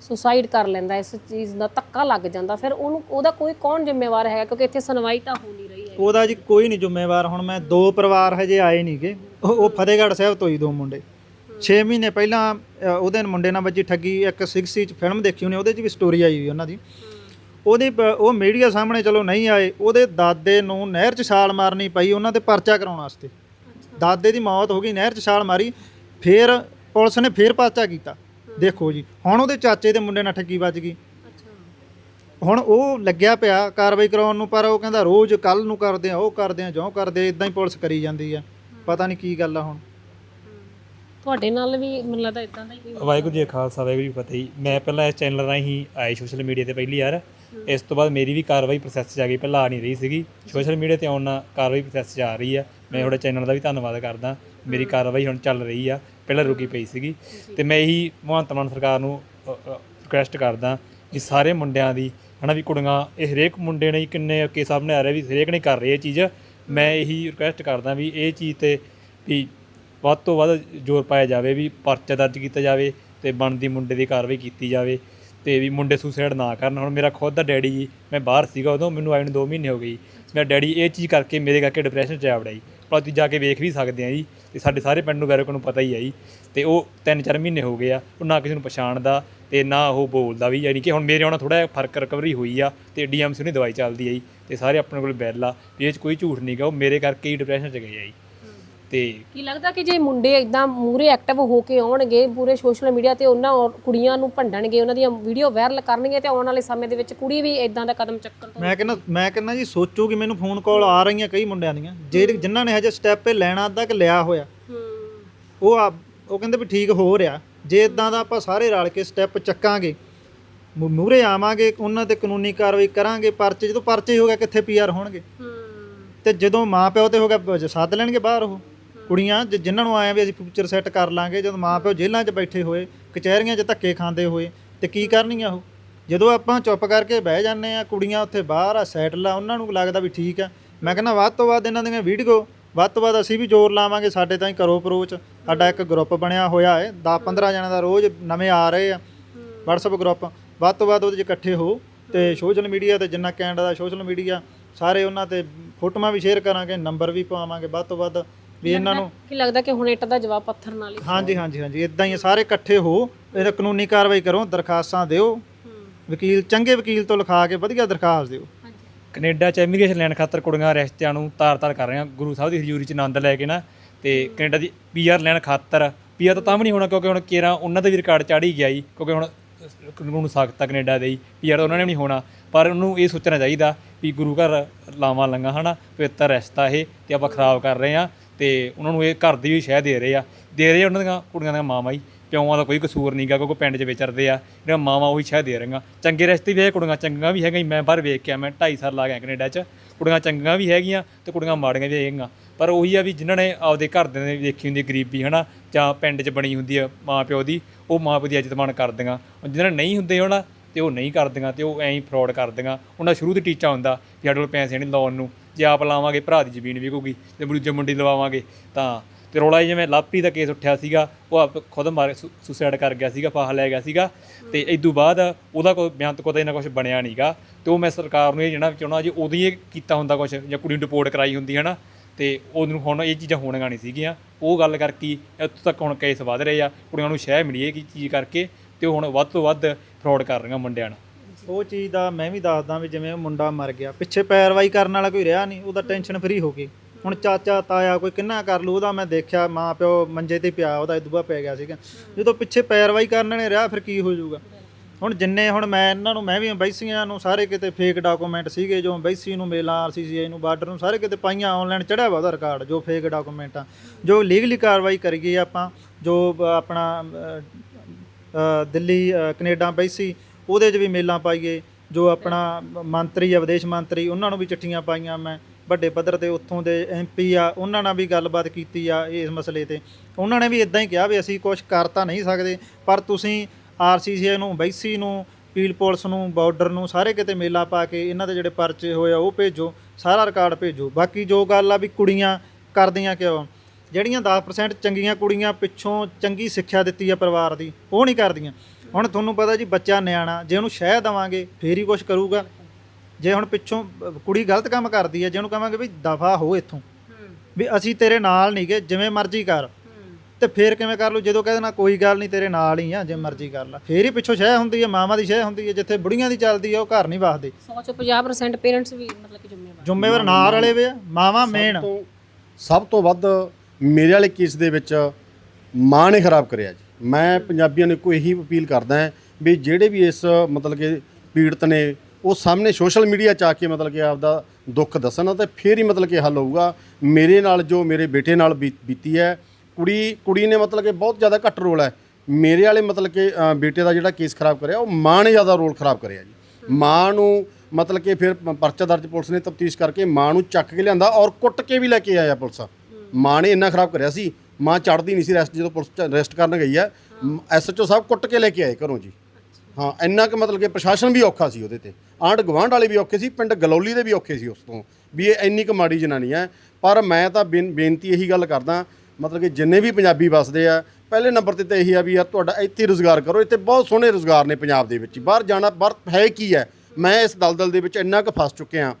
Speaker 4: ਸੁਸਾਈਡ ਕਰ ਲੈਂਦਾ ਇਸ ਚੀਜ਼ ਦਾ ਧੱਕਾ ਲੱਗ ਜਾਂਦਾ ਫਿਰ ਉਹਨੂੰ ਉਹਦਾ ਕੋਈ ਕੌਣ ਜ਼ਿੰਮੇਵਾਰ ਹੈਗਾ? ਕਿਉਂਕਿ ਇੱਥੇ ਸੁਣਵਾਈ ਤਾਂ ਹੋ ਨਹੀਂ ਰਹੀ ਹੈ
Speaker 1: ਉਹਦਾ ਜੀ ਕੋਈ ਨਹੀਂ ਜ਼ਿੰਮੇਵਾਰ। ਹੁਣ ਮੈਂ ਦੋ ਪਰਿਵਾਰ ਹਜੇ ਆਏ ਨਹੀਂਗੇ ਉਹ ਫਤਿਹਗੜ੍ਹ ਸਾਹਿਬ ਤੋਂ ਹੀ ਦੋ ਮੁੰਡੇ। 6 ਮਹੀਨੇ ਪਹਿਲਾਂ ਅ, ਉਹਦੇ ਮੁੰਡੇ ਨਾਲ ਵੱਜੀ ਠੱਗੀ। ਇੱਕ 6 ਚ ਫਿਲਮ ਦੇਖੀ ਉਹਨੇ ਉਹਦੇ ਚ ਵੀ ਸਟੋਰੀ ਆਈ ਹੋਈ ਉਹਨਾਂ ਦੀ। ਉਹਦੀ ਪ- ਉਹ ਮੀਡੀਆ ਸਾਹਮਣੇ ਚਲੋ ਨਹੀਂ ਆਏ। ਉਹਦੇ ਦਾਦੇ ਨੂੰ ਨਹਿਰ 'ਚ ਛਾਲ ਮਾਰਨੀ ਪਈ ਉਹਨਾਂ ਤੇ ਪਰਚਾ ਕਰਾਉਣ ਵਾਸਤੇ। ਦਾਦੇ ਦੀ ਮੌਤ ਹੋ ਗਈ ਨਹਿਰ 'ਚ ਛਾਲ ਮਾਰੀ। ਫਿਰ ਪੁਲਿਸ ਨੇ ਫਿਰ ਪਰਚਾ ਕੀਤਾ। ਦੇਖੋ ਜੀ ਹੁਣ ਉਹਦੇ ਚਾਚੇ ਦੇ ਮੁੰਡੇ ਨਾਲ ਠੱਗੀ ਵੱਜ ਗਈ। ਹੁਣ ਉਹ ਲੱਗਿਆ ਪਿਆ ਕਾਰਵਾਈ ਕਰਾਉਣ ਨੂੰ ਪਰ ਉਹ ਕਹਿੰਦਾ ਰੋਜ਼ ਕੱਲ ਨੂੰ ਕਰਦੇ ਆ ਉਹ ਕਰਦੇ ਆ ਜਿਉਂ ਕਰਦੇ ਇਦਾਂ ਹੀ ਪੁਲਿਸ ਕਰੀ ਜਾਂਦੀ ਆ। ਪਤਾ ਨਹੀਂ ਕੀ ਗੱਲ ਆ ਹੁਣ।
Speaker 4: ਤੁਹਾਡੇ ਨਾਲ ਵੀ ਮੈਨੂੰ ਲੱਗਦਾ ਇਦਾਂ ਦਾ ਹੀ ਕੋਈ
Speaker 3: ਵਾਹਿਗੁਰੂ ਜੀ ਕਾ ਖਾਲਸਾ ਵਾਹਿਗੁਰੂ ਜੀ ਫਤਿਹ ਜੀ। ਮੈਂ ਪਹਿਲਾਂ ਇਸ ਚੈਨਲ ਰਾਹੀਂ ਆਏ ਸੋਸ਼ਲ ਮੀਡੀਆ ਤੇ ਪਹਿਲੀ ਵਾਰ। ਇਸ ਤੋਂ ਬਾਅਦ ਮੇਰੀ ਵੀ ਕਾਰਵਾਈ ਪ੍ਰੋਸੈਸ 'ਚ ਆ ਗਈ ਪਹਿਲਾਂ ਆ ਨਹੀਂ ਰਹੀ ਸੀਗੀ। ਸੋਸ਼ਲ ਮੀਡੀਆ ਤੇ ਆਉਣ ਨਾਲ ਕਾਰਵਾਈ ਪ੍ਰੋਸੈਸ 'ਚ ਆ ਰਹੀ ਆ। ਮੈਂ ਤੁਹਾਡੇ ਚੈਨਲ ਦਾ ਵੀ ਧੰਨਵਾਦ ਕਰਦਾ। ਮੇਰੀ ਕਾਰਵਾਈ ਹੁਣ ਚੱਲ ਰਹੀ ਆ। ਪਹਿਲਾਂ ਰੁਕੀ ਪਈ ਸੀਗੀ। ਤੇ ਮੈਂ ਇਹੀ ਭਗਵੰਤ ਮਾਨ ਸਰਕਾਰ ਨੂੰ ਰਿਕੁਐਸਟ ਕਰਦਾ ਕਿ ਸਾਰੇ ਮੁੰਡਿਆਂ ਦੀ, ਹਨਾ ਵੀ ਕੁੜੀਆਂ, ਇਹ ਹਰੇਕ ਮੁੰਡੇ ਨੇ ਕਿੰਨੇ ਕੇਸ ਸਾਹਮਣੇ ਆ ਰਿਹਾ, ਵੀ ਹਰੇਕ ਨੇ ਕਰ ਰਹੇ ਇਹ ਚੀਜ਼। ਮੈਂ ਇਹੀ ਰਿਕੁਐਸਟ ਕਰਦਾ ਵੀ ਇਹ ਚੀਜ਼ ਤੇ ਵੀ ਵੱਧ ਤੋਂ ਵੱਧ ਜ਼ੋਰ ਪਾਇਆ ਜਾਵੇ, ਵੀ ਪਰਚਾ ਦਰਜ ਕੀਤਾ ਜਾਵੇ ਤੇ ਬਣਦੀ ਮੁੰਡੇ ਦੀ ਕਾਰਵਾਈ ਕੀਤੀ ਜਾਵੇ ਤੇ ਵੀ ਮੁੰਡੇ ਸੁਸਾਈਡ ਨਾ ਕਰਨ। ਹੁਣ ਮੇਰਾ ਖੁਦ ਦਾ ਡੈਡੀ ਜੀ, ਮੈਂ ਬਾਹਰ ਸੀਗਾ ਉਦੋਂ, ਮੈਨੂੰ ਆਏ ਨੂੰ 2 ਮਹੀਨੇ ਹੋ ਗਏ ਮੇਰਾ ਡੈਡੀ ਇਹ ਚੀਜ਼ ਕਰਕੇ ਮੇਰੇ ਕਰਕੇ ਡਿਪਰੈਸ਼ਨ 'ਚ ਆ ਜੀ। ਪਰ ਤੁਸੀਂ ਜਾ ਕੇ ਵੇਖ ਵੀ ਸਕਦੇ ਆ ਜੀ, ਤੇ ਸਾਡੇ ਸਾਰੇ ਪਿੰਡ ਨੂੰ ਵੈਰਕ ਨੂੰ ਪਤਾ ਹੀ ਆ ਜੀ। ਤੇ ਉਹ 3-4 ਮਹੀਨੇ ਹੋ ਗਏ ਆ, ਉਹ ਨਾ ਕਿਸੇ ਨੂੰ ਪਛਾਣਦਾ ਤੇ ਨਾ ਉਹ ਬੋਲਦਾ ਵੀ, ਯਾਨੀ ਕਿ ਹੁਣ ਮੇਰੇ ਆਉਣਾ ਥੋੜਾ ਜਿਹਾ ਫ਼ਰਕ ਰਿਕਵਰੀ ਹੋਈ ਆ ਤੇ ਡੀਐਮਸੀ ਨੂੰ ਦਵਾਈ ਚੱਲਦੀ ਆ ਜੀ, ਤੇ ਸਾਰੇ ਆਪਣੇ ਕੋਲ ਬਿੱਲ ਆ, ਵੀ ਇਹ 'ਚ ਕੋਈ ਝੂਠ ਨਹੀਂਗਾ ਉਹ ਮੇਰੇ ਕਰਕੇ ਹੀ ਡਿਪਰੈਸ਼ਨ 'ਚ ਗਏ ਆ ਜੀ। ਤੇ
Speaker 4: ਕੀ ਲੱਗਦਾ ਕਿ ਜੇ ਮੁੰਡੇ ਇਦਾਂ ਮੂਰੇ ਐਕਟਿਵ ਹੋ ਕੇ ਆਉਣਗੇ ਪੂਰੇ ਸੋਸ਼ਲ ਮੀਡੀਆ ਤੇ ਉਹਨਾਂ ਔਰ- ਕੁੜੀਆਂ ਨੂੰ ਭੰਡਣਗੇ ਉਹਨਾਂ ਦੀਆਂ ਵੀਡੀਓ ਵਾਇਰਲ ਕਰਨਗੇ ਤੇ ਆਉਣ ਵਾਲੇ ਸਮੇਂ ਦੇ ਵਿੱਚ ਕੁੜੀ ਵੀ ਇਦਾਂ ਦਾ ਕਦਮ ਚੱਕਣ ਤੋਂ
Speaker 1: ਮੈਂ ਕਹਿੰਦਾ ਮੈਂ ਕਹਿੰਦਾ ਜੀ ਸੋਚੋ ਕਿ ਮੈਨੂੰ ਫੋਨ ਕਾਲ ਆ ਰਹੀਆਂ ਕਈ ਮੁੰਡਿਆਂ ਦੀਆਂ ਜਿਹੜੇ ਜਿਨ੍ਹਾਂ ਨੇ ਹਜੇ ਸਟੈਪ ਲੈਣਾ ਅੱਧਾ ਕਿ ਲਿਆ ਹੋਇਆ।
Speaker 4: ਹੂੰ।
Speaker 1: ਉਹ ਆ ਉਹ ਕਹਿੰਦੇ ਵੀ ਠੀਕ ਹੋ ਰਿਹਾ। ਜੇ ਇਦਾਂ ਦਾ ਆਪਾਂ ਸਾਰੇ ਰਲ ਕੇ ਸਟੈਪ ਚੱਕਾਂਗੇ ਮੂਰੇ ਆਵਾਂਗੇ ਉਹਨਾਂ ਤੇ ਕਾਨੂੰਨੀ ਕਾਰਵਾਈ ਕਰਾਂਗੇ ਪਰਚੇ ਜਦੋਂ ਪਰਚੇ ਹੋ ਗਿਆ ਕਿੱਥੇ ਪੀਆਰ ਹੋਣਗੇ?
Speaker 4: ਹੂੰ।
Speaker 1: ਤੇ ਜਦੋਂ ਮਾਂ ਪਿਓ ਤੇ ਹੋ ਗਿਆ ਸੱਦ ਲੈਣਗੇ ਬਾਹਰ ਉਹ। ਕੁੜੀਆਂ ਜਿ- ਜਿਨ੍ਹਾਂ ਨੂੰ ਆਇਆ ਵੀ ਅਸੀਂ ਫਿਊਚਰ ਸੈੱਟ ਕਰ ਲਾਂਗੇ, ਜਦੋਂ ਮਾਂ ਪਿਓ ਜੇਲ੍ਹਾਂ 'ਚ ਬੈਠੇ ਹੋਏ, ਕਚਹਿਰੀਆਂ 'ਚ ਧੱਕੇ ਖਾਂਦੇ ਹੋਏ, ਤੇ ਕੀ ਕਰਨਗੀਆਂ ਉਹ? ਜਦੋਂ ਆਪਾਂ ਚੁੱਪ ਕਰਕੇ ਬਹਿ ਜਾਂਦੇ ਆ ਕੁੜੀਆਂ ਉੱਥੇ ਬਾਹਰ ਆ ਸੈਟਲ ਆ, ਉਹਨਾਂ ਨੂੰ ਲੱਗਦਾ ਵੀ ਠੀਕ ਆ। ਮੈਂ ਕਹਿੰਦਾ, ਵੱਧ ਤੋਂ ਵੱਧ ਇਹਨਾਂ ਦੀਆਂ ਵੀਡੀਓ ਵੱਧ ਤੋਂ ਵੱਧ ਅਸੀਂ ਵੀ ਜ਼ੋਰ ਲਾਵਾਂਗੇ ਸਾਡੇ ਤਾਂ ਹੀ ਕਰੋ ਅਪਰੋਚ ਸਾਡਾ ਇੱਕ ਗਰੁੱਪ ਬਣਿਆ ਹੋਇਆ ਹੈ 10 15 ਜਣਾਂ ਦਾ ਰੋਜ਼ ਨਵੇਂ ਆ ਰਹੇ ਆ, WhatsApp ਗਰੁੱਪ ਵੱਧ ਤੋਂ ਵੱਧ ਉਹਦੇ 'ਚ ਇਕੱਠੇ ਹੋ ਤੇ ਸੋਸ਼ਲ ਮੀਡੀਆ ਤੇ ਜਿੰਨਾ ਕੈਨੇਡਾ ਦਾ ਸੋਸ਼ਲ ਮੀਡੀਆ ਸਾਰੇ ਉਹਨਾਂ ਤੇ ਫੋਟੋਆਂ ਵੀ ਸ਼ੇਅਰ ਕਰਾਂਗੇ ਨੰਬਰ ਵੀ ਪਾਵਾਂਗੇ, ਵੱਧ ਤੋਂ ਵੱਧ ਵੀ ਇਹਨਾਂ ਨੂੰ
Speaker 4: ਕੀ ਲੱਗਦਾ ਕਿ ਹੁਣ ਇੱਟ ਦਾ ਜਵਾਬ ਪੱਥਰ ਨਾਲ ਹੀ
Speaker 1: ਹਾਂਜੀ ਹਾਂਜੀ ਹਾਂਜੀ। ਇਦਾਂ ਹੀ ਆ, ਸਾਰੇ ਇਕੱਠੇ ਹੋ ਇਹਦਾ ਕਾਨੂੰਨੀ ਕਾਰਵਾਈ ਕਰੋ ਦਰਖਾਸਤਾਂ ਦਿਓ। ਵਕੀਲ ਚੰਗੇ ਵਕੀਲ ਤੋਂ ਲਿਖਾ ਕੇ ਵਧੀਆ ਦਰਖਾਸਤ ਦਿਓ।
Speaker 3: ਕੈਨੇਡਾ ਚ ਇਮੀਗ੍ਰੇਸ਼ਨ ਲੈਣ ਖਾਤਰ ਕੁੜੀਆਂ ਰਿਸ਼ਤਿਆਂ ਨੂੰ ਤਾਰ-ਤਾਰ ਕਰ ਰਹੀਆਂ। ਗੁਰੂ ਸਾਹਿਬ ਦੀ ਹਜ਼ੂਰੀ ਚ ਆਨੰਦ ਲੈ ਕੇ ਨਾ ਤੇ ਕੈਨੇਡਾ ਦੀ ਪੀਆਰ ਲੈਣ ਖਾਤਰ ਪੀਆਰ ਤਾਂ ਤਾਂ ਵੀ ਨਹੀਂ ਹੋਣਾ ਕਿਉਂਕਿ ਹੁਣ ਕੇਰਾ ਉਹਨਾਂ ਦਾ ਵੀ ਰਿਕਾਰਡ ਚੜ੍ਹ ਗਿਆ ਜੀ ਕਿਉਂਕਿ ਹੁਣ ਕਾਨੂੰਨ ਸਖਤ ਆ ਕੈਨੇਡਾ ਦੇ ਹੀ ਪੀਆਰ ਉਹਨਾਂ ਨੇ ਵੀ ਨਹੀਂ ਹੋਣਾ। ਪਰ ਉਹਨੂੰ ਇਹ ਸੋਚਣਾ ਚਾਹੀਦਾ ਵੀ ਗੁਰੂ ਘਰ ਲਾਵਾਂ ਲੰਗਾ ਹਨਾ? ਪਵਿੱਤਰ ਰਿਸ਼ਤਾ ਇਹ ਤੇ ਆਪਾਂ ਖਰਾਬ ਕਰ ਰਹੇ ਆ ਤੇ ਉਹਨਾਂ ਨੂੰ ਇਹ ਘਰ ਦੀ ਵੀ ਸ਼ਹਿ ਦੇ ਰਹੇ ਆ। ਦੇ ਰਹੇ ਆ ਉਹਨਾਂ ਦੀਆਂ ਕੁੜੀਆਂ ਦੀਆਂ ਮਾਵਾਂ ਹੀ ਪਿਓਾਂ ਦਾ ਕੋਈ ਕਸੂਰ ਨਹੀਂਗਾ ਕਿਉਂਕਿ ਪਿੰਡ 'ਚ ਵਿਚਰਦੇ ਆ। ਜਿਹੜਾ ਮਾਵਾਂ ਉਹੀ ਸ਼ਹਿ ਦੇ ਰਹੀਆਂ ਚੰਗੇ ਰਿਸ਼ਤੇ ਵੀ ਹੈ ਕੁੜੀਆਂ ਚੰਗੀਆਂ ਵੀ ਹੈਗੀਆਂ ਮੈਂ ਬਾਹਰ ਵੇਖ ਕੇ ਆ ਮੈਂ 2.5 ਸਾਲ ਲਾ ਗਿਆ ਕੈਨੇਡਾ 'ਚ। ਕੁੜੀਆਂ ਚੰਗੀਆਂ ਵੀ ਹੈਗੀਆਂ ਤੇ ਕੁੜੀਆਂ ਮਾੜੀਆਂ ਵੀ ਹੈਗੀਆਂ ਪਰ ਉਹੀ ਆ ਵੀ ਜਿਨ੍ਹਾਂ ਨੇ ਆਪਦੇ ਘਰਦਿਆਂ ਦੇ ਦੇਖੀ ਹੁੰਦੀ ਗਰੀਬੀ, ਹਨਾ, ਜਾਂ ਪਿੰਡ 'ਚ ਬਣੀ ਹੁੰਦੀ ਆ ਮਾਂ ਪਿਓ ਦੀ, ਉਹ ਮਾਂ ਪਿਓ ਦੀ ਇੱਜ਼ਤ ਮਾਣ ਕਰਦੀਆਂ। ਹੁਣ ਜਿਹਨਾਂ ਨੇ ਨਹੀਂ ਹੁੰਦੇ ਹੋਣਾ, ਤੇ ਉਹ ਨਹੀਂ ਕਰਦੀਆਂ, ਤੇ ਉਹ ਐਂ ਹੀ ਫਰਾਡ ਕਰਦੀਆਂ। ਉਹਨਾਂ ਸ਼ੁਰੂ ਤੋਂ ਟੀਚਾ ਹੁੰਦਾ ਵੀ ਸਾਡੇ ਕੋਲ ਪੈਸੇ ਨਹੀਂ ਲਾਉਣ ਨੂੰ। ਜੇ ਆਪ ਲਾਵਾਂਗੇ, ਭਰਾ ਦੀ ਜ਼ਮੀਨ ਵਿਕੂਗੀ ਤੇ ਦੂਜੇ ਮੁੰਡੇ ਲਵਾਵਾਂਗੇ, ਤਾਂ ਤੇ ਰੌਲਾ ਜਿਵੇਂ ਲਾਪਰੀ ਦਾ ਕੇਸ ਉੱਠਿਆ ਸੀਗਾ, ਉਹ ਆਪ ਖੁਦ ਮਾਰ ਸੁਸਾਈਡ ਕਰ ਗਿਆ ਸੀਗਾ, ਫਾਹਾ ਲੈ ਗਿਆ ਸੀਗਾ ਤੇ ਇਦੋਂ ਬਾਅਦ ਉਹਦਾ ਕੋਈ ਬਿਆਨ ਤੋਂ ਨਾ ਕੁਝ ਬਣਿਆ ਨਹੀਂਗਾ ਤੇ ਉਹ ਮੈਂ ਸਰਕਾਰ ਨੂੰ ਇਹ ਜਿਹੜਾ ਚਾਹੁੰਦਾ ਜੇ ਉਦੋਂ ਹੀ ਇਹ ਕੀਤਾ ਹੁੰਦਾ ਕੁਝ ਜਾਂ ਕੁੜੀ ਨੂੰ ਡਿਪੋਰਟ ਕਰਾਈ ਹੁੰਦੀ ਹੈ ਨਾ ਤੇ ਉਹਨੂੰ ਹੁਣ ਇਹ ਚੀਜ਼ਾਂ ਹੋਣੀਆਂ ਨਹੀਂ ਸੀਗੀਆਂ। ਉਹ ਗੱਲ ਕਰਕੇ ਇੱਥੋਂ ਤੱਕ ਹੁਣ ਕੇਸ ਵਧ ਰਹੇ ਆ, ਕੁੜੀਆਂ ਨੂੰ ਸ਼ਹਿ ਮਿਲੀ ਇਹ ਕੀ ਚੀਜ਼ ਕਰਕੇ ਤੇ ਉਹ ਹੁਣ ਵੱਧ ਤੋਂ ਵੱਧ ਫਰਾਡ ਕਰ ਰਹੀਆਂ ਮੁੰਡਿਆਂ ਨਾਲ
Speaker 1: ਉਹ ਚੀਜ਼ ਦਾ ਮੈਂ ਵੀ ਦੱਸਦਾ ਵੀ ਜਿਵੇਂ ਮੁੰਡਾ ਮਰ ਗਿਆ ਪਿੱਛੇ ਪੈਰਵਾਈ ਕਰਨ ਵਾਲਾ ਕੋਈ ਰਿਹਾ ਨਹੀਂ ਉਹਦਾ ਟੈਨਸ਼ਨ ਫਰੀ ਹੋ ਗਈ। ਹੁਣ ਚਾਚਾ ਤਾਇਆ ਕੋਈ ਕਿੰਨਾ ਕਰ ਲੂ ਉਹਦਾ ਮੈਂ ਦੇਖਿਆ ਮਾਂ ਪਿਓ ਮੰਜੇ ਤੇ ਪਿਆ ਉਹਦਾ ਇਦੂਆ ਪੈ ਗਿਆ ਸੀਗਾ। ਜਦੋਂ ਪਿੱਛੇ ਪੈਰਵਾਈ ਕਰਨ ਨੇ ਰਿਹਾ ਫਿਰ ਕੀ ਹੋ ਜਾਊਗਾ? ਹੁਣ ਜਿੰਨੇ ਹੁਣ ਮੈਂ ਇਹਨਾਂ ਨੂੰ ਮੈਂ ਵੀ ਬੈਸੀਆਂ ਨੂੰ ਸਾਰੇ ਕਿਤੇ ਫੇਕ ਡਾਕੂਮੈਂਟ ਸੀਗੇ ਜੋ ਬੈਸੀ ਨੂੰ ਮੇਲਾਂ ਆਰਸੀਸੀਆਈ ਨੂੰ ਬਾਰਡਰ ਨੂੰ ਸਾਰੇ ਕਿਤੇ ਪਾਈਆਂ ਆਨਲਾਈਨ ਚੜਿਆ ਵਾ ਉਹਦਾ ਰਿਕਾਰਡ ਜੋ ਫੇਕ ਡਾਕੂਮੈਂਟ ਆ ਜੋ ਲੀਗਲੀ ਕਾਰਵਾਈ ਕਰੀਏ ਆਪਾਂ ਜੋ ਆਪਣਾ ਦਿੱਲੀ ਅ, ਕੈਨੇਡਾ ਬੈਸੀ ਉਹਦੇ 'ਚ ਵੀ ਮੇਲਾਂ ਪਾਈਏ, ਜੋ ਆਪਣਾ ਮੰਤਰੀ ਆ, ਵਿਦੇਸ਼ ਮੰਤਰੀ, ਉਹਨਾਂ ਨੂੰ ਵੀ ਚਿੱਠੀਆਂ ਪਾਈਆਂ ਮੈਂ, ਵੱਡੇ ਪੱਧਰ ਤੇ ਉੱਥੋਂ ਦੇ ਐਮਪੀ ਆ, ਉਹਨਾਂ ਨਾਲ ਵੀ ਗੱਲਬਾਤ ਕੀਤੀ ਆ ਇਸ ਮਸਲੇ ਤੇ। ਉਹਨਾਂ ਨੇ ਵੀ ਇਦਾਂ ਹੀ ਕਿਹਾ ਵੀ ਅਸੀਂ ਕੁਝ ਕਰ ਤਾਂ ਨਹੀਂ ਸਕਦੇ, ਪਰ ਤੁਸੀਂ ਆਰਸੀਸੀਆਈ ਨੂੰ, ਬੈਸੀ ਨੂੰ, ਪੀਲ ਪੁਲਿਸ ਨੂੰ, ਬਾਰਡਰ ਨੂੰ, ਸਾਰੇ ਕਿਤੇ ਮੇਲਾ ਪਾ ਕੇ ਇਹਨਾਂ ਦੇ ਜਿਹੜੇ ਪਰਚੇ ਹੋਏ ਆ, ਉਹ ਭੇਜੋ, ਸਾਰਾ ਰਿਕਾਰਡ ਭੇਜੋ। ਬਾਕੀ ਜੋ ਗੱਲ ਆ ਵੀ ਕੁੜੀਆਂ ਕਰਦੀਆਂ ਕਿਉਂ? ਜਿਹੜੀਆਂ 10% ਚੰਗੀਆਂ ਕੁੜੀਆਂ ਪਿੱਛੋਂ ਚੰਗੀ ਸਿੱਖਿਆ ਦਿੱਤੀ ਆ ਪਰਿਵਾਰ ਦੀ, ਉਹ ਨਹੀਂ ਕਰਦੀਆਂ। ਹੁਣ ਤੁਹਾਨੂੰ ਪਤਾ ਜੀ ਬੱਚਾ ਨਿਆਣਾ ਜੇ ਉਹਨੂੰ ਸ਼ਹਿ ਦੇਵਾਂਗੇ ਫੇਰ ਹੀ ਕੁਝ ਕਰੂਗਾ। ਜੇ ਹੁਣ ਪਿੱਛੋਂ ਕੁੜੀ ਗਲਤ ਕੰਮ ਕਰਦੀ ਹੈ ਜੇ ਉਹਨੂੰ ਕਹਾਂਗੇ ਵੀ ਦਫਾ ਹੋ ਇੱਥੋਂ ਵੀ ਅਸੀਂ ਤੇਰੇ ਨਾਲ ਨਹੀਂਗੇ ਜਿਵੇਂ ਮਰਜ਼ੀ ਕਰ। ਤੇ ਫੇਰ ਕਿਵੇਂ ਕਰ ਲੂ ਜਦੋਂ ਕਹਿੰਦੇ ਨਾ ਕੋਈ ਗੱਲ ਨਹੀਂ ਤੇਰੇ ਨਾਲ ਹੀ ਆ ਜੇ ਮਰਜ਼ੀ ਕਰ ਲੈ। ਫੇਰ ਹੀ ਪਿੱਛੋਂ ਸ਼ਹਿ ਹੁੰਦੀ ਹੈ ਮਾਵਾਂ ਦੀ ਸ਼ਹਿ ਹੁੰਦੀ ਹੈ ਜਿੱਥੇ ਬੁੜੀਆਂ ਦੀ ਚੱਲਦੀ ਹੈ ਉਹ ਘਰ ਨਹੀਂ ਵਸਦੇ।
Speaker 4: 100 ਚੋਂ 50% ਪੇਰੈਂਟਸ ਵੀ ਮਤਲਬ ਕਿ ਜ਼ਿੰਮੇਵਾਰ।
Speaker 1: ਜ਼ਿੰਮੇਵਾਰ ਨਾਲ ਵਾਲੇ ਵੇ ਆ ਮਾਵਾਂ ਮੇਨ
Speaker 2: ਸਭ ਤੋਂ ਵੱਧ ਮੇਰੇ ਵਾਲੇ ਕੇਸ ਦੇ ਵਿੱਚ ਮਾਂ ਨੇ ਖਰਾਬ ਕਰਿਆ ਜੀ। ਮੈਂ ਪੰਜਾਬੀਆਂ ਨੂੰ ਕੋਈ ਇਹੀ ਅਪੀਲ ਕਰਦਾ ਹਾਂ ਵੀ ਜਿਹੜੇ ਵੀ ਇਸ, ਮਤਲਬ ਕਿ ਪੀੜਤ ਨੇ, ਉਹ ਸਾਹਮਣੇ ਸੋਸ਼ਲ ਮੀਡੀਆ 'ਚ ਆ ਕੇ, ਮਤਲਬ ਕਿ ਆਪਦਾ ਦੁੱਖ ਦੱਸਣ ਤੇ ਫੇਰ ਹੀ ਮਤਲਬ ਕਿ ਹੱਲ ਹੋਊਗਾ। ਮੇਰੇ ਨਾਲ ਜੋ ਮੇਰੇ ਬੇਟੇ ਨਾਲ ਬੀ- ਬੀਤੀ ਹੈ, ਕੁੜੀ ਕੁੜੀ ਨੇ ਮਤਲਬ ਕਿ ਬਹੁਤ ਜ਼ਿਆਦਾ ਘੱਟ ਰੋਲ ਹੈ। ਮੇਰੇ ਵਾਲੇ ਮਤਲਬ ਕਿ ਬੇਟੇ ਦਾ ਜਿਹੜਾ ਕੇਸ ਖਰਾਬ ਕਰਿਆ, ਉਹ ਮਾਂ ਨੇ ਜ਼ਿਆਦਾ ਰੋਲ ਖਰਾਬ ਕਰਿਆ ਜੀ। ਮਾਂ ਨੂੰ ਮਤਲਬ ਕਿ ਫਿਰ ਪਰਚਾ ਦਰਜ ਪੁਲਿਸ ਨੇ ਤਫਤੀਸ਼ ਕਰਕੇ ਮਾਂ ਨੂੰ ਚੱਕ ਕੇ ਲਿਆਂਦਾ ਔਰ ਕੁੱਟ ਕੇ ਵੀ ਲੈ ਕੇ ਆਇਆ ਪੁਲਿਸ। ਮਾਂ ਨੇ ਇੰਨਾ ਖਰਾਬ ਕਰਿਆ ਸੀ ਮਾਂ ਚੜਦੀ ਨਹੀਂ ਸੀ ਰੈਸਟ ਜਦੋਂ ਪੁਲਿਸ ਰੈਸਟ ਕਰਨ ਗਈ ਹੈ ਐਸਐਚਓ ਸਾਹਿਬ ਕੁੱਟ ਕੇ ਲੈ ਕੇ ਆਏ ਘਰੋਂ ਜੀ। ਹਾਂ ਇੰਨਾ ਕਿ ਮਤਲਬ ਕਿ ਪ੍ਰਸ਼ਾਸਨ ਵੀ ਔਖਾ ਸੀ ਉਹਦੇ ਤੇ। ਆਂਢ ਗਵਾਂਢ ਵਾਲੇ ਵੀ ਔਖੇ ਸੀ ਪਿੰਡ ਗਲੌਲੀ ਦੇ ਵੀ ਔਖੇ ਸੀ ਉਸ ਤੋਂ ਵੀ ਇਹ ਇੰਨੀ ਕੁ ਮਾੜੀ ਜਨਾਨੀ ਹੈ। ਪਰ ਮੈਂ ਤਾਂ ਬੇਨ- ਬੇਨਤੀ ਇਹੀ ਗੱਲ ਕਰਦਾ ਮਤਲਬ ਕਿ ਜਿੰਨੇ ਵੀ ਪੰਜਾਬੀ ਵਸਦੇ ਆ ਪਹਿਲੇ ਨੰਬਰ ਤੇ ਤਾਂ ਇਹੀ ਆ ਵੀ ਯਾਰ ਤੁਹਾਡਾ ਇੱਥੇ ਰੋਜ਼ਗਾਰ ਕਰੋ ਇੱਥੇ ਬਹੁਤ ਸੋਹਣੇ ਰੋਜ਼ਗਾਰ ਨੇ ਪੰਜਾਬ ਦੇ ਵਿੱਚ ਬਾਹਰ ਜਾਣਾ ਬਾਹਰ ਹੈ ਕੀ ਹੈ? ਮੈਂ ਇਸ ਦਲਦਲ ਦੇ ਵਿੱਚ ਇੰਨਾ ਕੁ ਫਸ ਚੁੱਕਿਆ।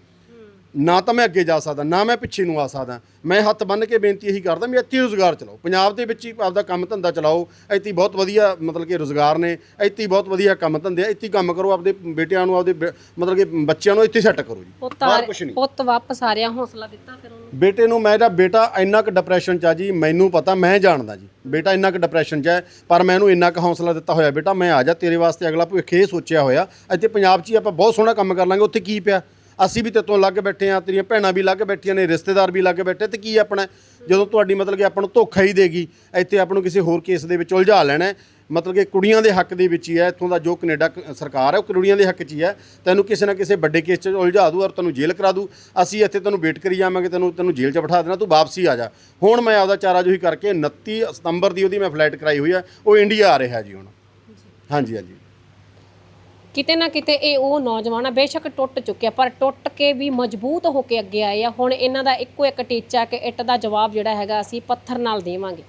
Speaker 2: ਨਾ ਤਾਂ ਮੈਂ ਅੱਗੇ ਜਾ ਸਕਦਾ ਨਾ ਮੈਂ ਪਿੱਛੇ ਨੂੰ ਆ ਸਕਦਾ। ਮੈਂ ਹੱਥ ਬੰਨ੍ਹ ਕੇ ਬੇਨਤੀ ਇਹੀ ਕਰਦਾ ਵੀ ਇੱਥੇ ਰੋਜ਼ਗਾਰ ਚਲਾਓ। ਪੰਜਾਬ ਦੇ ਵਿੱਚ ਹੀ ਆਪਦਾ ਕੰਮ ਧੰਦਾ ਚਲਾਓ ਇੱਥੇ ਬਹੁਤ ਵਧੀਆ ਮਤਲਬ ਕਿ ਰੋਜ਼ਗਾਰ ਨੇ ਇੱਥੇ ਬਹੁਤ ਵਧੀਆ ਕੰਮ ਧੰਦੇ ਆ ਇੱਥੇ ਕੰਮ ਕਰੋ ਆਪਦੇ ਬੇਟਿਆਂ ਨੂੰ ਆਪਦੇ ਮਤਲਬ ਕਿ ਬੱਚਿਆਂ ਨੂੰ ਇੱਥੇ ਸੈੱਟ ਕਰੋ ਜੀ। ਬਾਹਰ
Speaker 4: ਆ-
Speaker 2: ਕੁਛ ਨਹੀਂ।
Speaker 4: ਪੁੱਤ ਵਾਪਸ ਆ ਰਿਹਾ ਹੌਸਲਾ ਦਿੱਤਾ ਫਿਰ ਉਹਨੂੰ।
Speaker 2: ਬੇਟੇ ਨੂੰ ਮੇਰਾ ਬੇਟਾ ਇੰਨਾ ਕੁ ਡਿਪਰੈਸ਼ਨ ਚ ਆ ਜੀ ਮੈਨੂੰ ਪਤਾ ਮੈਂ ਜਾਣਦਾ ਜੀ। ਬੇਟਾ ਇੰਨਾ ਕੁ ਡਿਪਰੈਸ਼ਨ ਚ ਹੈ ਪਰ ਮੈਂ ਇਹਨੂੰ ਇੰਨਾ ਕੁ ਹੌਸਲਾ ਦਿੱਤਾ ਹੋਇਆ ਬੇਟਾ ਮੈਂ ਆ ਜਾ ਤੇਰੇ ਵਾਸਤੇ ਅਗਲਾ ਭਵਿੱਖ ਇਹ ਸੋਚਿਆ ਹੋਇਆ ਇੱਥੇ ਪੰਜਾਬ 'ਚ ਹੀ ਆਪਾਂ ਬਹੁਤ ਸੋਹਣਾ ਕੰਮ ਕਰ ਲਾਂਗੇ ਉੱਥੇ ਕੀ ਪਿਆ? ਅਸੀਂ ਵੀ ਤੇਤੋਂ ਲੱਗ ਬੈਠੇ ਆ ਤੇਰੀਆਂ ਭੈਣਾਂ ਵੀ ਲੱਗ ਬੈਠੀਆਂ ਨੇ ਰਿਸ਼ਤੇਦਾਰ ਵੀ ਲੱਗ ਬੈਠੇ ਤੇ ਕੀ ਆਪਣਾ? ਜਦੋਂ ਤੁਹਾਡੀ ਮਤਲਬ ਕਿ ਆਪਾਂ ਨੂੰ ਧੋਖਾ ਹੀ ਦੇਗੀ ਇੱਥੇ ਆਪਾਂ ਨੂੰ ਕਿਸੇ ਹੋਰ ਕੇਸ ਦੇ ਵਿੱਚ ਉਲਝਾ ਲੈਣਾ। ਮਤਲਬ ਕਿ ਕੁੜੀਆਂ ਦੇ ਹੱਕ ਦੇ ਵਿੱਚ ਹੀ ਹੈ ਇੱਥੋਂ ਦਾ ਜੋ ਕੈਨੇਡਾ ਸਰਕਾਰ ਹੈ ਉਹ ਕੁੜੀਆਂ ਦੇ ਹੱਕ 'ਚ ਹੀ ਹੈ। ਤੈਨੂੰ ਕਿਸੇ ਨਾ ਕਿਸੇ ਵੱਡੇ ਕੇਸ 'ਚ ਉਲਝਾ ਦੂ ਔਰ ਤੈਨੂੰ ਜੇਲ੍ਹ ਕਰਾ ਦੂ। ਅਸੀਂ ਇੱਥੇ ਤੈਨੂੰ ਵੇਟ ਕਰੀ ਜਾਵਾਂਗੇ ਤੈਨੂੰ ਤੈਨੂੰ ਜੇਲ੍ਹ 'ਚ ਬਿਠਾ ਦੇਣਾ ਤੂੰ ਵਾਪਸੀ ਆ ਜਾ। ਹੁਣ ਮੈਂ ਆਪਦਾ ਚਾਰਾ ਜੋਹੀ ਕਰਕੇ 29 ਸਤੰਬਰ ਦੀ ਉਹਦੀ ਮੈਂ ਫਲਾਈਟ ਕਰਾਈ ਹੋਈ ਹੈ ਉਹ ਇੰਡੀਆ ਆ ਰਿਹਾ ਜੀ ਹੁਣ। ਹਾਂਜੀ ਹਾਂਜੀ।
Speaker 4: ਕਿਤੇ ਨਾ ਕਿਤੇ ਇਹ ਉਹ ਨੌਜਵਾਨ ਆ, ਬੇਸ਼ੱਕ ਟੁੱਟ ਚੁੱਕਿਆ ਪਰ ਟੁੱਟ ਕੇ ਵੀ ਮਜ਼ਬੂਤ ਹੋ ਕੇ ਅੱਗੇ ਆਏ ਆ। ਹੁਣ ਇਹਨਾਂ ਦਾ ਇੱਕੋ ਇੱਕ ਟੀਚਾ ਕਿ ਇੱਟ ਦਾ ਜਵਾਬ ਜਿਹੜਾ ਹੈਗਾ ਅਸੀਂ ਪੱਥਰ ਨਾਲ ਦੇਵਾਂਗੇ।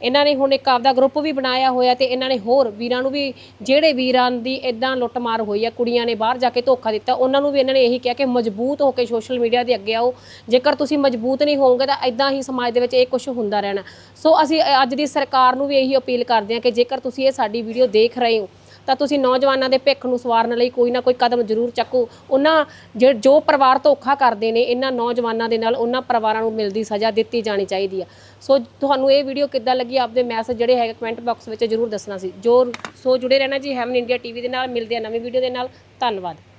Speaker 4: ਇਹਨਾਂ ਨੇ ਹੁਣ ਇੱਕ ਆਪਦਾ ਗਰੁੱਪ ਵੀ ਬਣਾਇਆ ਹੋਇਆ ਤੇ ਇਹਨਾਂ ਨੇ ਹੋਰ ਵੀਰਾਂ ਨੂੰ ਵੀ, ਜਿਹੜੇ ਵੀਰਾਂ ਦੀ ਇਦਾਂ ਲੁੱਟਮਾਰ ਹੋਈ ਆ, ਕੁੜੀਆਂ ਨੇ ਬਾਹਰ ਜਾ ਕੇ ਧੋਖਾ ਦਿੱਤਾ, ਉਹਨਾਂ ਨੂੰ ਵੀ ਇਹਨਾਂ ਨੇ ਇਹੀ ਕਿਹਾ ਕਿ ਮਜ਼ਬੂਤ ਹੋ ਕੇ ਸੋਸ਼ਲ ਮੀਡੀਆ ਦੇ ਅੱਗੇ ਆਓ। ਜੇਕਰ ਤੁਸੀਂ ਮਜ਼ਬੂਤ ਨਹੀਂ ਹੋਵੋਗੇ ਤਾਂ ਇਦਾਂ ਹੀ ਸਮਾਜ ਦੇ ਵਿੱਚ ਇਹ ਕੁਝ ਹੁੰਦਾ ਰਹਿਣਾ। ਸੋ ਅਸੀਂ ਅੱਜ ਦੀ ਸਰਕਾਰ ਨੂੰ ਵੀ ਇਹੀ ਅਪੀਲ ਕਰਦੇ ਹਾਂ ਕਿ ਜੇਕਰ ਤੁਸੀਂ ਇਹ ਸਾਡੀ ਵੀਡੀਓ ਦੇਖ ਰਹੇ ਹੋ ਤਾਂ ਤੁਸੀਂ ਨੌਜਵਾਨਾਂ ਦੇ ਭਿੱਖ ਨੂੰ ਸਵਾਰਨ ਲਈ ਕੋਈ ਨਾ ਕੋਈ ਕਦਮ ਜ਼ਰੂਰ ਚੱਕੋ। ਉਹਨਾਂ ਜਿ- ਜੋ ਪਰਿਵਾਰ ਧੋਖਾ ਕਰਦੇ ਨੇ, ਇਹਨਾਂ ਨੌਜਵਾਨਾਂ ਦੇ ਨਾਲ ਉਹਨਾਂ ਪਰਿਵਾਰਾਂ ਨੂੰ ਮਿਲਦੀ ਸਜ਼ਾ ਦਿੱਤੀ ਜਾਣੀ ਚਾਹੀਦੀ ਆ। ਸੋ ਤੁਹਾਨੂੰ ਇਹ ਵੀਡੀਓ ਕਿੱਦਾਂ ਲੱਗੀ, ਆਪਦੇ ਮੈਸੇਜ ਜਿਹੜੇ ਹੈਗੇ ਕਮੈਂਟ ਬਾਕਸ ਵਿੱਚ ਜ਼ਰੂਰ ਦੱਸਣਾ ਸੀ। ਜੋ, ਸੋ ਜੁੜੇ ਰਹਿਣਾ ਜੀ ਹੈਵਨ ਇੰਡੀਆ ਟੀਵੀ ਦੇ ਨਾਲ, ਮਿਲਦੇ ਆ ਨਵੀਂ ਵੀਡੀਓ ਦੇ ਨਾਲ। ਧੰਨਵਾਦ।